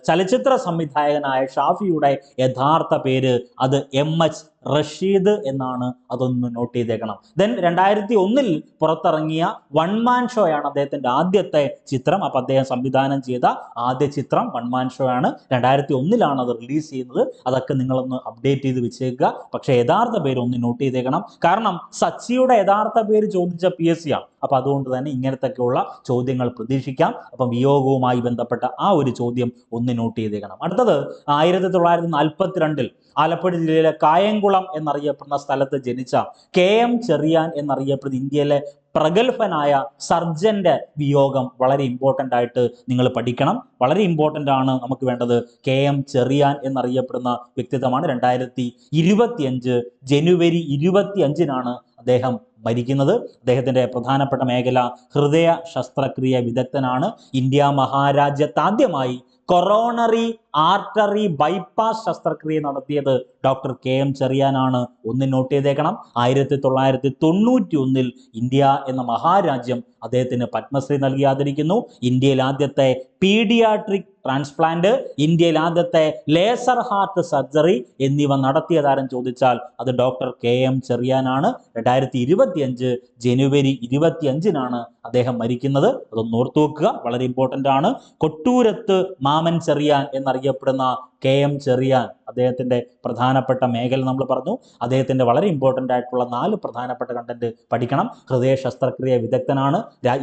ചലച്ചിത്ര സംവിധായകനായ ഷാഫിയുടെ യഥാർത്ഥ പേര് അത് എം എച്ച് റഷീദ് എന്നാണ് അതൊന്ന് നോട്ട് ചെയ്തേക്കണം. ദെൻ രണ്ടായിരത്തി ഒന്നിൽ പുറത്തിറങ്ങിയ വൺ മാൻ ഷോ ആണ് അദ്ദേഹത്തിന്റെ ആദ്യത്തെ ചിത്രം. അപ്പൊ അദ്ദേഹം സംവിധാനം ചെയ്ത ആദ്യ ചിത്രം വൺ മാൻ ഷോ ആണ്. രണ്ടായിരത്തി ഒന്നിലാണ് അത് റിലീസ് ചെയ്യുന്നത്. അതൊക്കെ നിങ്ങളൊന്ന് അപ്ഡേറ്റ് ചെയ്ത് വെച്ചേക്കുക. പക്ഷേ യഥാർത്ഥ പേര് ഒന്ന് നോട്ട് ചെയ്തേക്കണം. കാരണം സച്ചിയുടെ യഥാർത്ഥ പേര് ചോദിച്ച പി എസ് സി ആണ്. അപ്പൊ അതുകൊണ്ട് തന്നെ ഇങ്ങനത്തെയൊക്കെയുള്ള ചോദ്യങ്ങൾ പ്രതീക്ഷിക്കാം. അപ്പം വിയോഗവുമായി ബന്ധപ്പെട്ട ആ ഒരു ചോദ്യം ഒന്ന് നോട്ട് ചെയ്തേക്കണം. അടുത്തത് ആയിരത്തി തൊള്ളായിരത്തി നാൽപ്പത്തിരണ്ടിൽ ആലപ്പുഴ ജില്ലയിലെ കായംകുളം എന്നറിയപ്പെടുന്ന സ്ഥലത്ത് ജനിച്ച കെ എം ചെറിയാൻ എന്നറിയപ്പെടുന്ന ഇന്ത്യയിലെ പ്രഗത്ഭനായ സർജന്റെ വിയോഗം വളരെ ഇമ്പോർട്ടന്റ് ആയിട്ട് നിങ്ങൾ പഠിക്കണം. വളരെ ഇമ്പോർട്ടന്റ് ആണ് നമുക്ക് വേണ്ടത്. കെ എം ചെറിയാൻ എന്നറിയപ്പെടുന്ന വ്യക്തിത്വമാണ്. രണ്ടായിരത്തി ഇരുപത്തിയഞ്ച് ജനുവരി ഇരുപത്തി അഞ്ചിനാണ് അദ്ദേഹം മരിക്കുന്നത് അദ്ദേഹത്തിന്റെ പ്രധാനപ്പെട്ട മേഖല ഹൃദയ ശസ്ത്രക്രിയ വിദഗ്ധനാണ്. ഇന്ത്യ മഹാരാജ്യത്ത് ആദ്യമായി കൊറോണറി ആർട്ടറി ബൈപ്പാസ് ശസ്ത്രക്രിയ നടത്തിയത് ഡോക്ടർ കെ എം ചെറിയാനാണ്. ഒന്ന് നോട്ട് ചെയ്തേക്കണം. ആയിരത്തി തൊള്ളായിരത്തി തൊണ്ണൂറ്റി ഒന്നിൽ ഇന്ത്യ എന്ന മഹാരാജ്യം അദ്ദേഹത്തിന് പത്മശ്രീ നൽകി ആദരിക്കുന്നു. ഇന്ത്യയിൽ ആദ്യത്തെ പീഡിയാട്രിക് ട്രാൻസ്പ്ലാന്റ് ഇന്ത്യയിൽ ആദ്യത്തെ ലേസർ ഹാർട്ട് സർജറി എന്നിവ നടത്തിയതാരം ചോദിച്ചാൽ അത് ഡോക്ടർ കെ എം ചെറിയാനാണ്. രണ്ടായിരത്തി ഇരുപത്തിയഞ്ച് ജനുവരി ഇരുപത്തിയഞ്ചിനാണ് അദ്ദേഹം മരിക്കുന്നത്. അതൊന്ന് ഓർത്തു വെക്കുക വളരെ ഇമ്പോർട്ടന്റ് ആണ്. കൊട്ടൂരത്ത് മാമൻ ചെറിയാൻ എന്നറിയപ്പെടുന്ന കെ എം ചെറിയാൻ അദ്ദേഹത്തിന്റെ പ്രധാനപ്പെട്ട മേഖല നമ്മൾ പറഞ്ഞു. അദ്ദേഹത്തിന്റെ വളരെ ഇമ്പോർട്ടന്റ് ആയിട്ടുള്ള നാല് പ്രധാനപ്പെട്ട കണ്ടന്റ് പഠിക്കണം. ഹൃദയ ശസ്ത്രക്രിയ വിദഗ്ധനാണ്.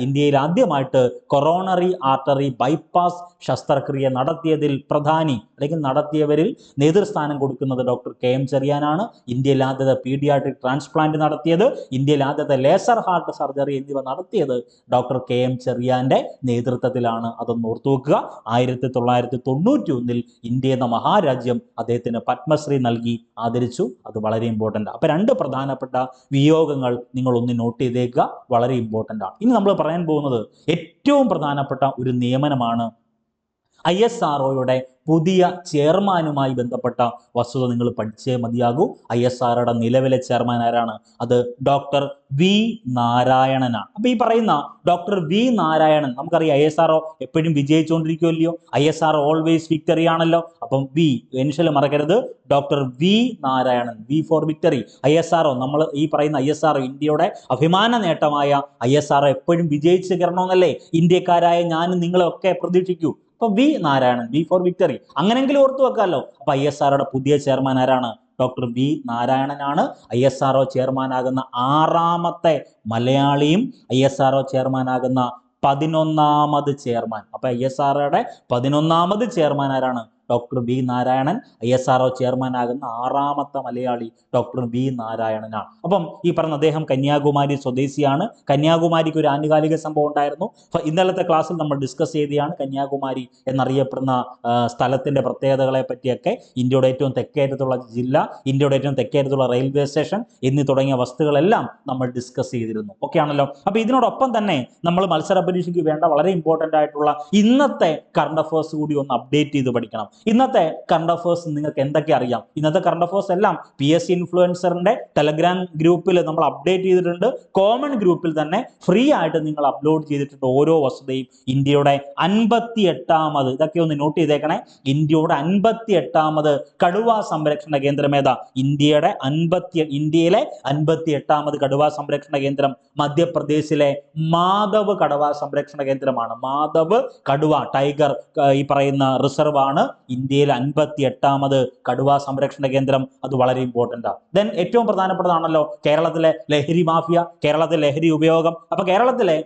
ഇന്ത്യയിൽ ആദ്യമായിട്ട് കൊറോണറി ആർട്ടറി ബൈപ്പാസ് ശസ്ത്രക്രിയ നടത്തിയതിൽ പ്രധാനി അല്ലെങ്കിൽ നടത്തിയവരിൽ നേതൃസ്ഥാനം കൊടുക്കുന്നത് ഡോക്ടർ കെ എം ചെറിയാനാണ്. ഇന്ത്യയിൽ ആദ്യത്തെ പീഡിയാട്രിക് ട്രാൻസ്പ്ലാന്റ് നടത്തിയത്. ഇന്ത്യയിൽ ആദ്യത്തെ ലേസർ ഹാർട്ട് സർജറി എന്നിവ നടത്തിയത് ഡോക്ടർ കെ എം ചെറിയാന്റെ നേതൃത്വത്തിലാണ്. അതൊന്ന് ഓർത്തു വെക്കുക ആയിരത്തി തൊള്ളായിരത്തി തൊണ്ണൂറ്റി ഒന്നിൽ ഇന്ത്യ എന്ന മഹാരാജ്യം അദ്ദേഹത്തിന് പത്മശ്രീ നൽകി ആദരിച്ചു. അത് വളരെ ഇമ്പോർട്ടന്റ് അപ്പോൾ രണ്ട് പ്രധാനപ്പെട്ട വിയോഗങ്ങൾ നിങ്ങൾ ഒന്ന് നോട്ട് ചെയ്തേക്കുക. വളരെ ഇമ്പോർട്ടന്റ് ആണ്. ഇനി നമ്മൾ പറയാൻ പോകുന്നത് ഏറ്റവും പ്രധാനപ്പെട്ട ഒരു നിയമനമാണ് ഐ എസ് ആർ ഒയുടെ പുതിയ ചെയർമാനുമായി ബന്ധപ്പെട്ട വസ്തുത നിങ്ങൾ പഠിച്ചേ മതിയാകൂ. ഐ എസ് ആർഒയുടെ നിലവിലെ ചെയർമാൻ ആരാണ്? അത് ഡോക്ടർ വി നാരായണനാണ്. അപ്പൊ ഈ പറയുന്ന ഡോക്ടർ വി നാരായണൻ നമുക്കറിയാം ഐ എസ് ആർ എപ്പോഴും വിജയിച്ചുകൊണ്ടിരിക്കുമല്ലയോ I S R always victory ആണല്ലോ. അപ്പം വി ഇനിഷ്യൽ മറക്കരുത്. Doctor V Narayanan V for victory I S R നമ്മൾ ഈ പറയുന്ന ഐ എസ് ആർ ഇന്ത്യയുടെ അഭിമാന നേട്ടമായ ഐ എസ് ആർ എപ്പോഴും വിജയിച്ചു കയറണമെന്നല്ലേ? ഇന്ത്യക്കാരായ ഞാനും നിങ്ങളൊക്കെ പ്രതീക്ഷിക്കൂ. അപ്പൊ V Narayanan V for victory. അങ്ങനെങ്കിലും ഓർത്തു വെക്കാമല്ലോ അപ്പൊ ഐ എസ് ആർഒയുടെ പുതിയ ചെയർമാൻ ആരാണ്? ഡോക്ടർ വി നാരായണനാണ്. ഐ എസ് ആർ ഒ ചെയർമാനാകുന്ന ആറാമത്തെ മലയാളിയും ഐ എസ് ആർ ഒ ചെയർമാനാകുന്ന പതിനൊന്നാമത് ചെയർമാൻ. അപ്പൊ ഐ എസ് ആർഒയുടെ പതിനൊന്നാമത് ചെയർമാൻ ആരാണ്? Doctor B Narayanan I S R chairman ആകുന്ന ആറാമത്തെ മലയാളി ഡോക്ടർ ബി നാരായണനാണ്. അപ്പം ഈ പറഞ്ഞ അദ്ദേഹം കന്യാകുമാരി സ്വദേശിയാണ്. കന്യാകുമാരിക്ക് ഒരു ആനുകാലിക സംഭവം ഉണ്ടായിരുന്നു. ഇന്നലത്തെ ക്ലാസ്സിൽ നമ്മൾ ഡിസ്കസ് ചെയ്തതാണ് കന്യാകുമാരി എന്നറിയപ്പെടുന്ന സ്ഥലത്തിന്റെ പ്രത്യേകതകളെ പറ്റിയൊക്കെ. ഇന്ത്യയുടെ ഏറ്റവും തെക്കേറ്റത്തുള്ള ജില്ല ഇന്ത്യയുടെ ഏറ്റവും തെക്കേറ്റത്തുള്ള റെയിൽവേ സ്റ്റേഷൻ എന്നീ തുടങ്ങിയ വസ്തുക്കളെല്ലാം നമ്മൾ ഡിസ്കസ് ചെയ്തിരുന്നു. ഓക്കെ ആണല്ലോ? അപ്പോൾ ഇതിനോടൊപ്പം തന്നെ നമ്മൾ മത്സര പരീക്ഷയ്ക്ക് വേണ്ട വളരെ ഇമ്പോർട്ടന്റ് ആയിട്ടുള്ള ഇന്നത്തെ കറണ്ട് അഫേഴ്സ് കൂടി ഒന്ന് അപ്ഡേറ്റ് ചെയ്ത് പഠിക്കണം. ഇന്നത്തെ കറണ്ട് അഫേഴ്സ് നിങ്ങൾക്ക് എന്തൊക്കെ അറിയാം? ഇന്നത്തെ കറണ്ട് അഫേഴ്സ് എല്ലാം പി എസ് സി ഇൻഫ്ലുവൻസറിന്റെ ടെലഗ്രാം ഗ്രൂപ്പിൽ നമ്മൾ അപ്ഡേറ്റ് ചെയ്തിട്ടുണ്ട്. കോമൺ ഗ്രൂപ്പിൽ തന്നെ ഫ്രീ ആയിട്ട് നിങ്ങൾ അപ്ലോഡ് ചെയ്തിട്ടുണ്ട് ഓരോ വസ്തുതയും ഇന്ത്യയുടെ അൻപത്തി എട്ടാമത് ഇതൊക്കെ ഒന്ന് നോട്ട് ചെയ്തേക്കണേ. ഇന്ത്യയുടെ അൻപത്തി എട്ടാമത് കടുവ സംരക്ഷണ കേന്ദ്രം ഏതാ? ഇന്ത്യയുടെ അൻപത്തി ഇന്ത്യയിലെ അൻപത്തി എട്ടാമത് കടുവ സംരക്ഷണ കേന്ദ്രം മധ്യപ്രദേശിലെ മാധവ് കടുവ സംരക്ഷണ കേന്ദ്രമാണ്. മാധവ് കടുവ ടൈഗർ ഈ പറയുന്ന റിസർവ് ആണ്. ഇന്ത്യയിലെ അൻപത്തി എട്ടാമത് കടുവ സംരക്ഷണ കേന്ദ്രം അത് വളരെ ഇമ്പോർട്ടന്റ് ആണ് ദെൻ ഏറ്റവും പ്രധാനപ്പെട്ടതാണല്ലോ കേരളത്തിലെ ലഹരി മാഫിയ കേരളത്തിലെ ലഹരി ഉപയോഗം. അപ്പൊ കേരളത്തിലെ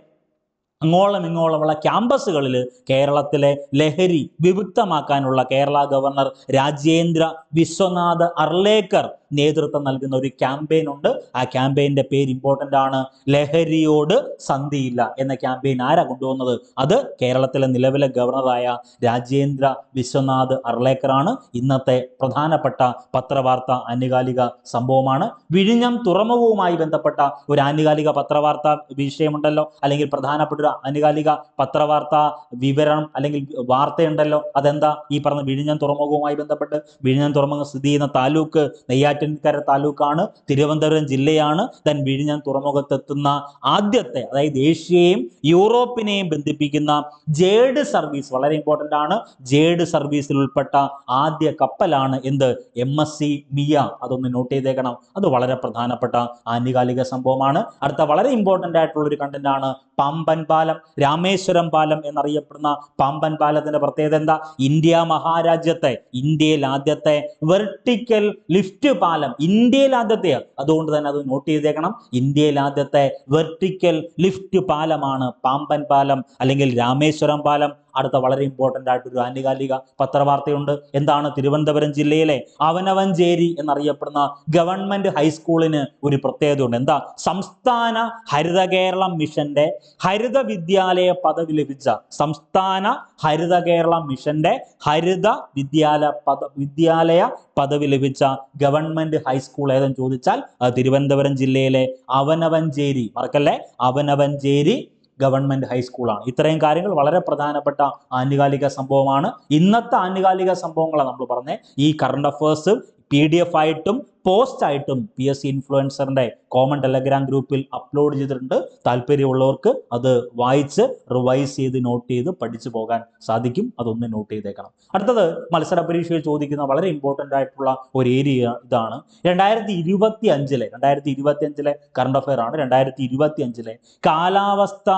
അങ്ങോളം ഇങ്ങോളമുള്ള ക്യാമ്പസുകളിൽ കേരളത്തിലെ ലഹരി വിമുക്തമാക്കാനുള്ള കേരള ഗവർണർ രാജേന്ദ്ര വിശ്വനാഥ് അർലേക്കർ നേതൃത്വം നൽകുന്ന ഒരു ക്യാമ്പയിൻ ഉണ്ട്. ആ ക്യാമ്പയിന്റെ പേര് ഇമ്പോർട്ടന്റ് ആണ്. ലഹരിയോട് സന്ധിയില്ല എന്ന ക്യാമ്പയിൻ ആരാ കൊണ്ടുവന്നത്? അത് കേരളത്തിലെ നിലവിലെ ഗവർണറായ രാജേന്ദ്ര വിശ്വനാഥ് അർലേക്കറാണ് ഇന്നത്തെ പ്രധാനപ്പെട്ട പത്രവാർത്ത ആനുകാലിക സംഭവമാണ്. വിഴിഞ്ഞം തുറമുഖവുമായി ബന്ധപ്പെട്ട ഒരു ആനുകാലിക പത്രവാർത്ത വിഷയമുണ്ടല്ലോ. അല്ലെങ്കിൽ പ്രധാനപ്പെട്ട ഒരു ആനുകാലിക പത്രവാർത്ത വിവരണം അല്ലെങ്കിൽ വാർത്തയുണ്ടല്ലോ. അതെന്താ? ഈ പറഞ്ഞ വിഴിഞ്ഞം തുറമുഖവുമായി ബന്ധപ്പെട്ട് വിഴിഞ്ഞം തുറമുഖം സ്ഥിതി ചെയ്യുന്ന താലൂക്ക് നെയ്യാറ്റിൻകര താലൂക്കാണ് തിരുവനന്തപുരം ജില്ലയാണ്. ദൻ വിഴിഞ്ഞം തുറമുഖത്തെത്തുന്ന ആദ്യത്തെ അതായത് ഏഷ്യയെയും യൂറോപ്പിനെയും ബന്ധിപ്പിക്കുന്ന ജേഡ് സർവീസ് വളരെ ഇമ്പോർട്ടന്റ് ആണ്. ജേഡ് സർവീസിൽ ഉൾപ്പെട്ട ആദ്യ കപ്പലാണ് എന്ത്? M S C Mia. അതൊന്ന് നോട്ട് ചെയ്തേക്കണം. അത് വളരെ പ്രധാനപ്പെട്ട ആനുകാലിക സംഭവമാണ്. അടുത്ത വളരെ ഇമ്പോർട്ടന്റ് ആയിട്ടുള്ള ഒരു കണ്ടന്റ് ആണ് പമ്പൻ പാലം. രാമേശ്വരം പാലം എന്നറിയപ്പെടുന്ന പമ്പൻ പാലത്തിന്റെ പ്രത്യേകത എന്താ? ഇന്ത്യ മഹാരാജ്യത്തെ ഇന്ത്യയിൽ ആദ്യത്തെ വെർട്ടിക്കൽ ലിഫ്റ്റ് പാലം ഇന്ത്യയിൽ ആദ്യത്തെ അതുകൊണ്ട് തന്നെ അത് നോട്ട് ചെയ്തേക്കണം. ഇന്ത്യയിൽ ആദ്യത്തെ വെർട്ടിക്കൽ ലിഫ്റ്റ് പാലമാണ് പാമ്പൻ പാലം അല്ലെങ്കിൽ രാമേശ്വരം പാലം. അടുത്ത വളരെ ഇമ്പോർട്ടന്റ് ആയിട്ടൊരു ആനുകാലിക പത്രവാർത്തയുണ്ട്. എന്താണ് തിരുവനന്തപുരം ജില്ലയിലെ അവനവഞ്ചേരി എന്നറിയപ്പെടുന്ന ഗവൺമെന്റ് ഹൈസ്കൂളിന് ഒരു പ്രത്യേകതയുണ്ട്. എന്താ? സംസ്ഥാന ഹരിത കേരളം മിഷന്റെ ഹരിത വിദ്യാലയ പദവി ലഭിച്ച സംസ്ഥാന ഹരിത കേരളം മിഷന്റെ ഹരിത വിദ്യാലയ പദ വിദ്യാലയ പദവി ലഭിച്ച ഗവൺമെന്റ് ഹൈസ്കൂൾ ഏതെന്ന് ചോദിച്ചാൽ തിരുവനന്തപുരം ജില്ലയിലെ അവനവഞ്ചേരി. മറക്കല്ലേ? അവനവഞ്ചേരി ഗവൺമെന്റ് ഹൈസ്കൂളാണ് ഇത്രയും കാര്യങ്ങൾ വളരെ പ്രധാനപ്പെട്ട ആനുകാലിക സംഭവമാണ്. ഇന്നത്തെ ആനുകാലിക സംഭവങ്ങളാണ് നമ്മൾ പറഞ്ഞത് ഈ current affairs P D F ആയിട്ടും പോസ്റ്റ് ആയിട്ടും പി എസ് സി ഇൻഫ്ലുവൻസറിന്റെ കോമൺ ടെലഗ്രാം ഗ്രൂപ്പിൽ അപ്ലോഡ് ചെയ്തിട്ടുണ്ട്. താല്പര്യമുള്ളവർക്ക് അത് വായിച്ച് റിവൈസ് ചെയ്ത് നോട്ട് ചെയ്ത് പഠിച്ചു പോകാൻ സാധിക്കും. അതൊന്ന് നോട്ട് ചെയ്തേക്കണം. അടുത്തത് മത്സര പരീക്ഷയിൽ ചോദിക്കുന്ന വളരെ ഇമ്പോർട്ടന്റ് ആയിട്ടുള്ള ഒരു ഏരിയ ഇതാണ്. രണ്ടായിരത്തി ഇരുപത്തി അഞ്ചിലെ രണ്ടായിരത്തി ഇരുപത്തി അഞ്ചിലെ കറണ്ട് അഫയർ ആണ്. രണ്ടായിരത്തി ഇരുപത്തി അഞ്ചിലെ കാലാവസ്ഥ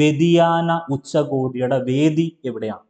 വ്യതിയാന ഉച്ചകോടിയുടെ വേദി എവിടെയാണ്?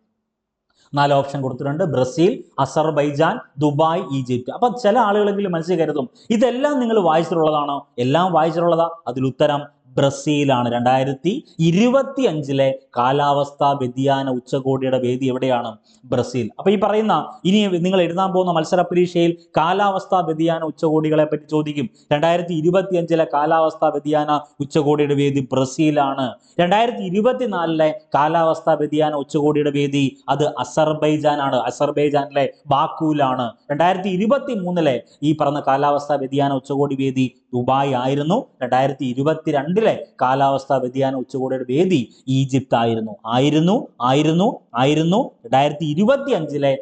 നാല് ഓപ്ഷൻ കൊടുത്തിട്ടുണ്ട്. ബ്രസീൽ അസർബൈജാൻ ദുബായ് ഈജിപ്റ്റ് അപ്പൊ ചില ആളുകളെങ്കിലും മനസ്സിൽ കരുതും ഇതെല്ലാം നിങ്ങൾ വായിച്ചിട്ടുള്ളതാണോ? എല്ലാം വായിച്ചിട്ടുള്ളതാ? അതിൽ ഉത്തരം ബ്രസീലാണ്. രണ്ടായിരത്തി ഇരുപത്തി അഞ്ചിലെ കാലാവസ്ഥാ വ്യതിയാന ഉച്ചകോടിയുടെ വേദി എവിടെയാണ്? ബ്രസീൽ. അപ്പൊ ഈ പറയുന്ന ഇനി നിങ്ങൾ എഴുതാൻ പോകുന്ന മത്സര പരീക്ഷയിൽ കാലാവസ്ഥാ വ്യതിയാന ഉച്ചകോടികളെ പറ്റി ചോദിക്കും. രണ്ടായിരത്തി ഇരുപത്തി അഞ്ചിലെ കാലാവസ്ഥാ വ്യതിയാന ഉച്ചകോടിയുടെ വേദി ബ്രസീലാണ്. രണ്ടായിരത്തി ഇരുപത്തിനാലിലെ കാലാവസ്ഥാ വ്യതിയാന ഉച്ചകോടിയുടെ വേദി അത് അസർബൈജാൻ ആണ് അസർബൈജാനിലെ ബാക്കൂലാണ്. രണ്ടായിരത്തി ഇരുപത്തി മൂന്നിലെ ഈ പറഞ്ഞ കാലാവസ്ഥാ വ്യതിയാന ഉച്ചകോടി വേദി ദുബായ് ആയിരുന്നു. രണ്ടായിരത്തി ഇരുപത്തിരണ്ടിലെ കാലാവസ്ഥാ വ്യതിയാന ഉച്ചകോടിയുടെ വേദി ഈജിപ്ത് ആയിരുന്നു ആയിരുന്നു ആയിരുന്നു. ആയിരുന്നു രണ്ടായിരത്തി ഇരുപത്തി അഞ്ചിലെ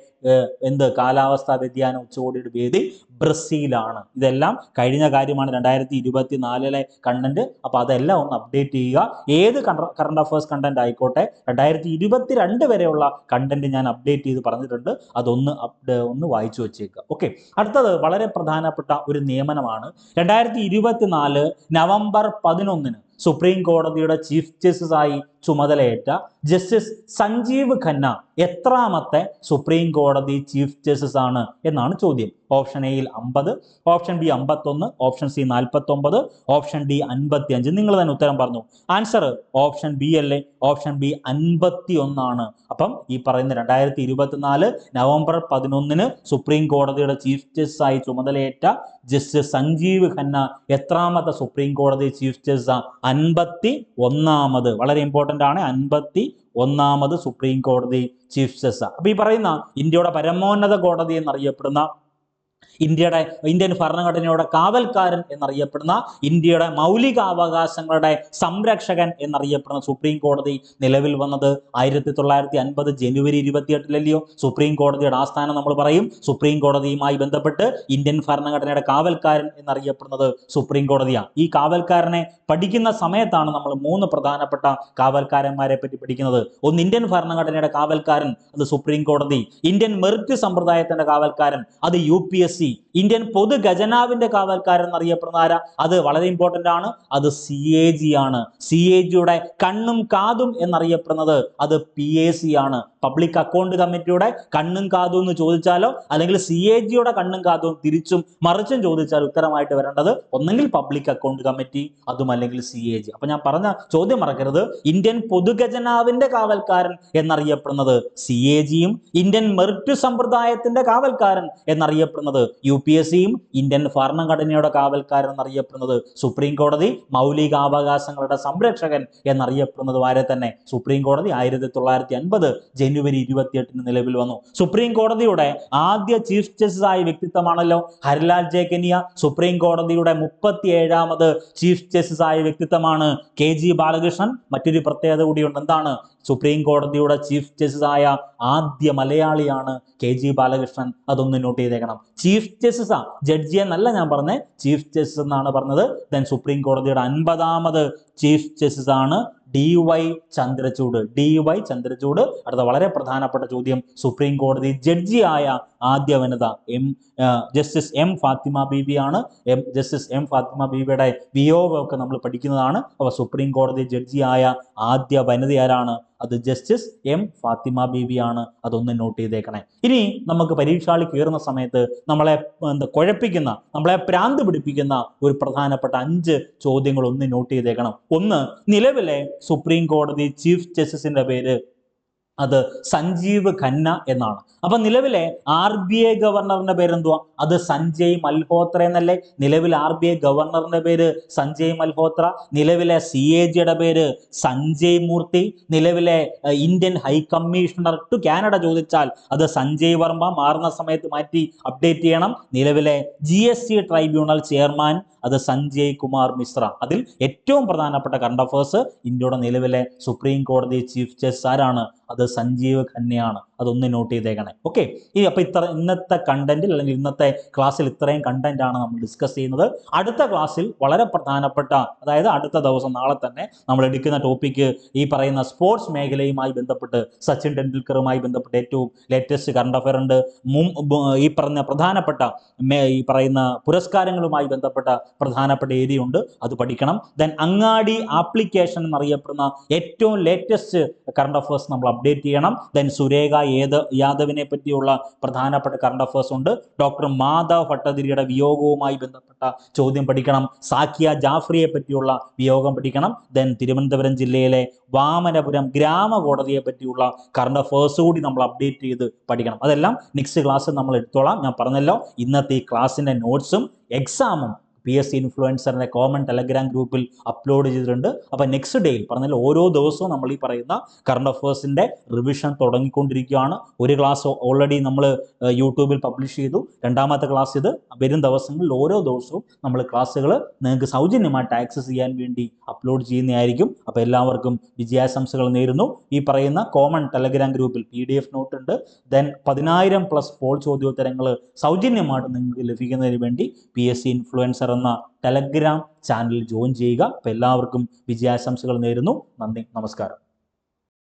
എന്ത് കാലാവസ്ഥാ വ്യതിയാന ഉച്ചകോടിയുടെ വേദി ബ്രസീലാണ്. ഇതെല്ലാം കഴിഞ്ഞ കാര്യമാണ്. രണ്ടായിരത്തി ഇരുപത്തി നാലിലെ കണ്ടന്റ് അപ്പൊ അതെല്ലാം ഒന്ന് അപ്ഡേറ്റ് ചെയ്യുക. ഏത് കറണ്ട് അഫയേഴ്സ് കണ്ടന്റ് ആയിക്കോട്ടെ രണ്ടായിരത്തി ഇരുപത്തി രണ്ട് വരെയുള്ള കണ്ടന്റ് ഞാൻ അപ്ഡേറ്റ് ചെയ്ത് പറഞ്ഞിട്ടുണ്ട്. അതൊന്ന് ഒന്ന് വായിച്ചു വെച്ചേക്കുക. ഓക്കെ അടുത്തത് വളരെ പ്രധാനപ്പെട്ട ഒരു നിയമനമാണ്. രണ്ടായിരത്തി ഇരുപത്തിനാല് നവംബർ പതിനൊന്നിന് സുപ്രീം കോടതിയുടെ ചീഫ് ജസ്റ്റിസ് ആയി ചുമതലയേറ്റ ജസ്റ്റിസ് സഞ്ജീവ് ഖന്ന എത്രാമത്തെ സുപ്രീം കോടതി ചീഫ് ജസ്റ്റിസ് ആണ് എന്നാണ് ചോദ്യം. ഓപ്ഷൻ എയിൽ അമ്പത് ഓപ്ഷൻ ബി അമ്പത്തൊന്ന് ഓപ്ഷൻ സി നാൽപ്പത്തൊമ്പത് ഓപ്ഷൻ ഡി അൻപത്തി അഞ്ച് നിങ്ങൾ തന്നെ ഉത്തരം പറഞ്ഞു. ആൻസർ ഓപ്ഷൻ ബി അല്ലേ? ഓപ്ഷൻ ബി അൻപത്തി ഒന്നാണ് അപ്പം ഈ പറയുന്ന രണ്ടായിരത്തി ഇരുപത്തിനാല് നവംബർ പതിനൊന്നിന് സുപ്രീം കോടതിയുടെ ചീഫ് ജസ്റ്റിസ് ആയി ചുമതലയേറ്റ ജസ്റ്റിസ് സഞ്ജീവ് ഖന്ന എത്രാമത്തെ സുപ്രീം കോടതി ചീഫ് ജസ്റ്റിസ് അൻപത്തി ഒന്നാമത് വളരെ ഇമ്പോർട്ടന്റ് ആണ്. അൻപത്തി ഒന്നാമത് സുപ്രീം കോടതി ചീഫ് ജസ്റ്റിസ് അപ്പൊ ഈ പറയുന്ന ഇന്ത്യയുടെ പരമോന്നത കോടതി എന്നറിയപ്പെടുന്ന ഇന്ത്യയുടെ ഇന്ത്യൻ ഭരണഘടനയുടെ കാവൽക്കാരൻ എന്നറിയപ്പെടുന്ന ഇന്ത്യയുടെ മൗലികാവകാശങ്ങളുടെ സംരക്ഷകൻ എന്നറിയപ്പെടുന്ന സുപ്രീം കോടതി നിലവിൽ വന്നത് ആയിരത്തി തൊള്ളായിരത്തി അൻപത് ജനുവരി ഇരുപത്തിയെട്ടിലല്ലയോ? സുപ്രീം കോടതിയുടെ ആസ്ഥാനം നമ്മൾ പറയും. സുപ്രീം കോടതിയുമായി ബന്ധപ്പെട്ട് ഇന്ത്യൻ ഭരണഘടനയുടെ കാവൽക്കാരൻ എന്നറിയപ്പെടുന്നത് സുപ്രീം കോടതിയാണ്. ഈ കാവൽക്കാരനെ പഠിക്കുന്ന സമയത്താണ് നമ്മൾ മൂന്ന് പ്രധാനപ്പെട്ട കാവൽക്കാരന്മാരെ പറ്റി പഠിക്കുന്നത്. ഒന്ന് ഇന്ത്യൻ ഭരണഘടനയുടെ കാവൽക്കാരൻ അത് സുപ്രീം കോടതി. ഇന്ത്യൻ മെറിറ്റ് സമ്പ്രദായത്തിന്റെ കാവൽക്കാരൻ അത് U P S C. Indian പൊതു ഖജനാവിന്റെ കാവൽക്കാരൻ എന്നറിയപ്പെടുന്ന ആരാ? അത് വളരെ ഇമ്പോർട്ടന്റ് ആണ്. അത് സി എ ജി ആണ്. സി എ ജിയുടെ കണ്ണും കാതും എന്നറിയപ്പെടുന്നത് അത് പി എ സി ആണ്. പബ്ലിക് അക്കൗണ്ട് കമ്മിറ്റിയുടെ കണ്ണും കാതും എന്ന് ചോദിച്ചാലോ അല്ലെങ്കിൽ സി എ ജിയുടെ കണ്ണും കാതും തിരിച്ചും മറിച്ചും ചോദിച്ചാൽ ഉത്തരമായിട്ട് വരേണ്ടത് ഒന്നെങ്കിൽ പബ്ലിക് അക്കൗണ്ട് കമ്മിറ്റി അതും അല്ലെങ്കിൽ സി എ ജി. അപ്പൊ ഞാൻ പറഞ്ഞ ചോദ്യം മറക്കരുത്. ഇന്ത്യൻ പൊതുഖജനാവിന്റെ കാവൽക്കാരൻ എന്നറിയപ്പെടുന്നത് സി എ ജിയും ഇന്ത്യൻ മെറിറ്റ് സമ്പ്രദായത്തിന്റെ കാവൽക്കാരൻ എന്നറിയപ്പെടുന്നത് യു പി എസ് സിയും ഇന്ത്യൻ ഭരണഘടനയുടെ കാവൽക്കാരൻ എന്നറിയപ്പെടുന്നത് സുപ്രീം കോടതി മൗലികാവകാശങ്ങളുടെ സംരക്ഷകൻ എന്നറിയപ്പെടുന്നത് വരെ തന്നെ? സുപ്രീം കോടതി ആയിരത്തി തൊള്ളായിരത്തി അൻപത് ജനുവരി ഇരുപത്തിയെട്ടിന് നിലവിൽ വന്നു. സുപ്രീം കോടതിയുടെ ആദ്യ ചീഫ് ജസ്റ്റിസ് ആയ വ്യക്തിത്വമാണല്ലോ ഹരിലാൽ ജെ കെനിയ. സുപ്രീം കോടതിയുടെ മുപ്പത്തി ഏഴാമത് ചീഫ് ജസ്റ്റിസ് ആയ വ്യക്തിത്വമാണ് കെ ജി ബാലകൃഷ്ണൻ. മറ്റൊരു പ്രത്യേകത കൂടിയുണ്ട്. എന്താണ്? സുപ്രീം കോടതിയുടെ ചീഫ് ജസ്റ്റിസ് ആയ ആദ്യ മലയാളിയാണ് കെ ജി ബാലകൃഷ്ണൻ. അതൊന്ന് നോട്ട് ചെയ്തേക്കണം. ചീഫ് ജസ്റ്റിസ് ജഡ്ജി എന്നല്ല ഞാൻ പറഞ്ഞത് ചീഫ് ജസ്റ്റിസ് എന്നാണ് പറഞ്ഞത്. ദെൻ സുപ്രീം കോടതിയുടെ അൻപതാമത് ചീഫ് ജസ്റ്റിസ് ആണ് D Y Chandrachud. D Y Chandrachud. അടുത്ത വളരെ പ്രധാനപ്പെട്ട ചോദ്യം. സുപ്രീം കോടതി ജഡ്ജിയായ ആദ്യ വനിത M justice M Fathima Beevi ആണ്. എം ജസ്റ്റിസ് എം ഫാത്തിമ ബീവിയുടെ വിയോഗമൊക്കെ നമ്മൾ പഠിക്കുന്നതാണ്. അപ്പോൾ സുപ്രീം കോടതി ജഡ്ജിയായ ആദ്യ വനിത ആരാണ് അത് ജസ്റ്റിസ് എം ഫാത്തിമ ബീബി ആണ് അതൊന്ന് നോട്ട് ചെയ്തേക്കണേ. ഇനി നമുക്ക് പരീക്ഷാളി കയറുന്ന സമയത്ത് നമ്മളെ എന്താ കുഴപ്പിക്കുന്ന നമ്മളെ പ്രാന്ത് പിടിപ്പിക്കുന്ന ഒരു പ്രധാനപ്പെട്ട അഞ്ച് ചോദ്യങ്ങൾ ഒന്ന് നോട്ട് ചെയ്തേക്കണം. ഒന്ന് നിലവിലെ സുപ്രീം കോടതി ചീഫ് ജസ്റ്റിസിന്റെ പേര് അത് സഞ്ജീവ് ഖന്ന എന്നാണ്. അപ്പൊ നിലവിലെ ആർ ബി ഐ ഗവർണറിന്റെ പേര് എന്തുവാ അത് സഞ്ജയ് മൽഹോത്ര എന്നല്ലേ? നിലവിൽ ആർ ബി ഐ ഗവർണറിന്റെ പേര് സഞ്ജയ് മൽഹോത്ര. നിലവിലെ സി എ ജിയുടെ പേര് സഞ്ജയ് മൂർത്തി. നിലവിലെ ഇന്ത്യൻ ഹൈക്കമ്മീഷണർ ടു കാനഡ ചോദിച്ചാൽ അത് സഞ്ജയ് വർമ്മ. മാറുന്ന സമയത്ത് മാറ്റി അപ്ഡേറ്റ് ചെയ്യണം. നിലവിലെ G S T tribunal chairman അത് സഞ്ജയ് കുമാർ മിശ്ര. അതിൽ ഏറ്റവും പ്രധാനപ്പെട്ട കറണ്ട് അഫേഴ്സ് ഇന്ത്യയുടെ നിലവിലെ സുപ്രീം കോടതി ചീഫ് ജസ്റ്റിസ് ആരാണ്? അത് സഞ്ജീവ് ഖന്നയാണ് അതൊന്ന് നോട്ട് ചെയ്തേക്കണേ. ഓക്കെ ഈ അപ്പൊ ഇത്ര ഇന്നത്തെ കണ്ടന്റിൽ അല്ലെങ്കിൽ ഇന്നത്തെ ക്ലാസ്സിൽ ഇത്രയും കണ്ടന്റ് ആണ് നമ്മൾ ഡിസ്കസ് ചെയ്യുന്നത്. അടുത്ത ക്ലാസ്സിൽ വളരെ പ്രധാനപ്പെട്ട അതായത് അടുത്ത ദിവസം നാളെ തന്നെ നമ്മൾ എടുക്കുന്ന ടോപ്പിക്ക് ഈ പറയുന്ന സ്പോർട്സ് മേഖലയുമായി ബന്ധപ്പെട്ട് സച്ചിൻ ടെണ്ടുൽക്കറുമായി ബന്ധപ്പെട്ട് ഏറ്റവും ലേറ്റസ്റ്റ് കറണ്ട് അഫയർ ഉണ്ട്. ഈ പറഞ്ഞ പ്രധാനപ്പെട്ട ഈ പറയുന്ന പുരസ്കാരങ്ങളുമായി ബന്ധപ്പെട്ട പ്രധാനപ്പെട്ട ഏരിയ ഉണ്ട് അത് പഠിക്കണം. ദെൻ അങ്ങാടി ആപ്ലിക്കേഷൻ എന്നറിയപ്പെടുന്ന ഏറ്റവും ലേറ്റസ്റ്റ് കറണ്ട് അഫയേഴ്സ് നമ്മൾ അപ്ഡേറ്റ് ചെയ്യണം. ദെൻ സുരേഖ ഏത് യാദവിനെ പറ്റിയുള്ള പ്രധാനപ്പെട്ട കറണ്ട് അഫേഴ്സ് ഉണ്ട്. ഡോക്ടർ മാധവ് ഭട്ടതിരിയുടെ വിയോഗവുമായി ബന്ധപ്പെട്ട ചോദ്യം പഠിക്കണം. സാക്കിയ ജാഫ്രിയെ പറ്റിയുള്ള വിയോഗം പഠിക്കണം. ദെൻ തിരുവനന്തപുരം ജില്ലയിലെ വാമനപുരം ഗ്രാമകോടതിയെ പറ്റിയുള്ള കറണ്ട് അഫേഴ്സ് കൂടി നമ്മൾ അപ്ഡേറ്റ് ചെയ്ത് പഠിക്കണം. അതെല്ലാം നെക്സ്റ്റ് ക്ലാസ് നമ്മൾ എടുത്തോളാം. ഞാൻ പറഞ്ഞല്ലോ ഇന്നത്തെ ഈ ക്ലാസ്സിന്റെ നോട്ട്സും എക്സാമും പി എസ് സി ഇൻഫ്ലുവൻസറിന്റെ കോമൺ ടെലഗ്രാം ഗ്രൂപ്പിൽ അപ്ലോഡ് ചെയ്തിട്ടുണ്ട്. അപ്പോൾ നെക്സ്റ്റ് ഡേയിൽ പറഞ്ഞാൽ ഓരോ ദിവസവും നമ്മൾ ഈ പറയുന്ന കറണ്ട് അഫേഴ്സിന്റെ റിവിഷൻ തുടങ്ങിക്കൊണ്ടിരിക്കുകയാണ്. ഒരു ക്ലാസ് ഓൾറെഡി നമ്മൾ യൂട്യൂബിൽ പബ്ലിഷ് ചെയ്തു. രണ്ടാമത്തെ ക്ലാസ് ഇത് വരും ദിവസങ്ങളിൽ ഓരോ ദിവസവും നമ്മൾ ക്ലാസ്സുകൾ നിങ്ങൾക്ക് സൗജന്യമായിട്ട് ആക്സസ് ചെയ്യാൻ വേണ്ടി അപ്ലോഡ് ചെയ്യുന്നതായിരിക്കും. അപ്പോൾ എല്ലാവർക്കും വിജയാശംസകൾ നേരുന്നു. ഈ പറയുന്ന കോമൺ ടെലഗ്രാം ഗ്രൂപ്പിൽ പി ഡി എഫ് നോട്ട് ഉണ്ട്. ദെൻ പതിനായിരം പ്ലസ് പോൾ ചോദ്യോത്തരങ്ങൾ സൗജന്യമായിട്ട് നിങ്ങൾക്ക് ലഭിക്കുന്നതിന് വേണ്ടി പി എസ് സി ഇൻഫ്ലുവൻസർ എന്ന ടെലഗ്രാം ചാനൽ ജോയിൻ ചെയ്യുക. അപ്പോൾ എല്ലാവർക്കും വിജയാശംസകൾ നേരുന്നു. നന്ദി. നമസ്കാരം.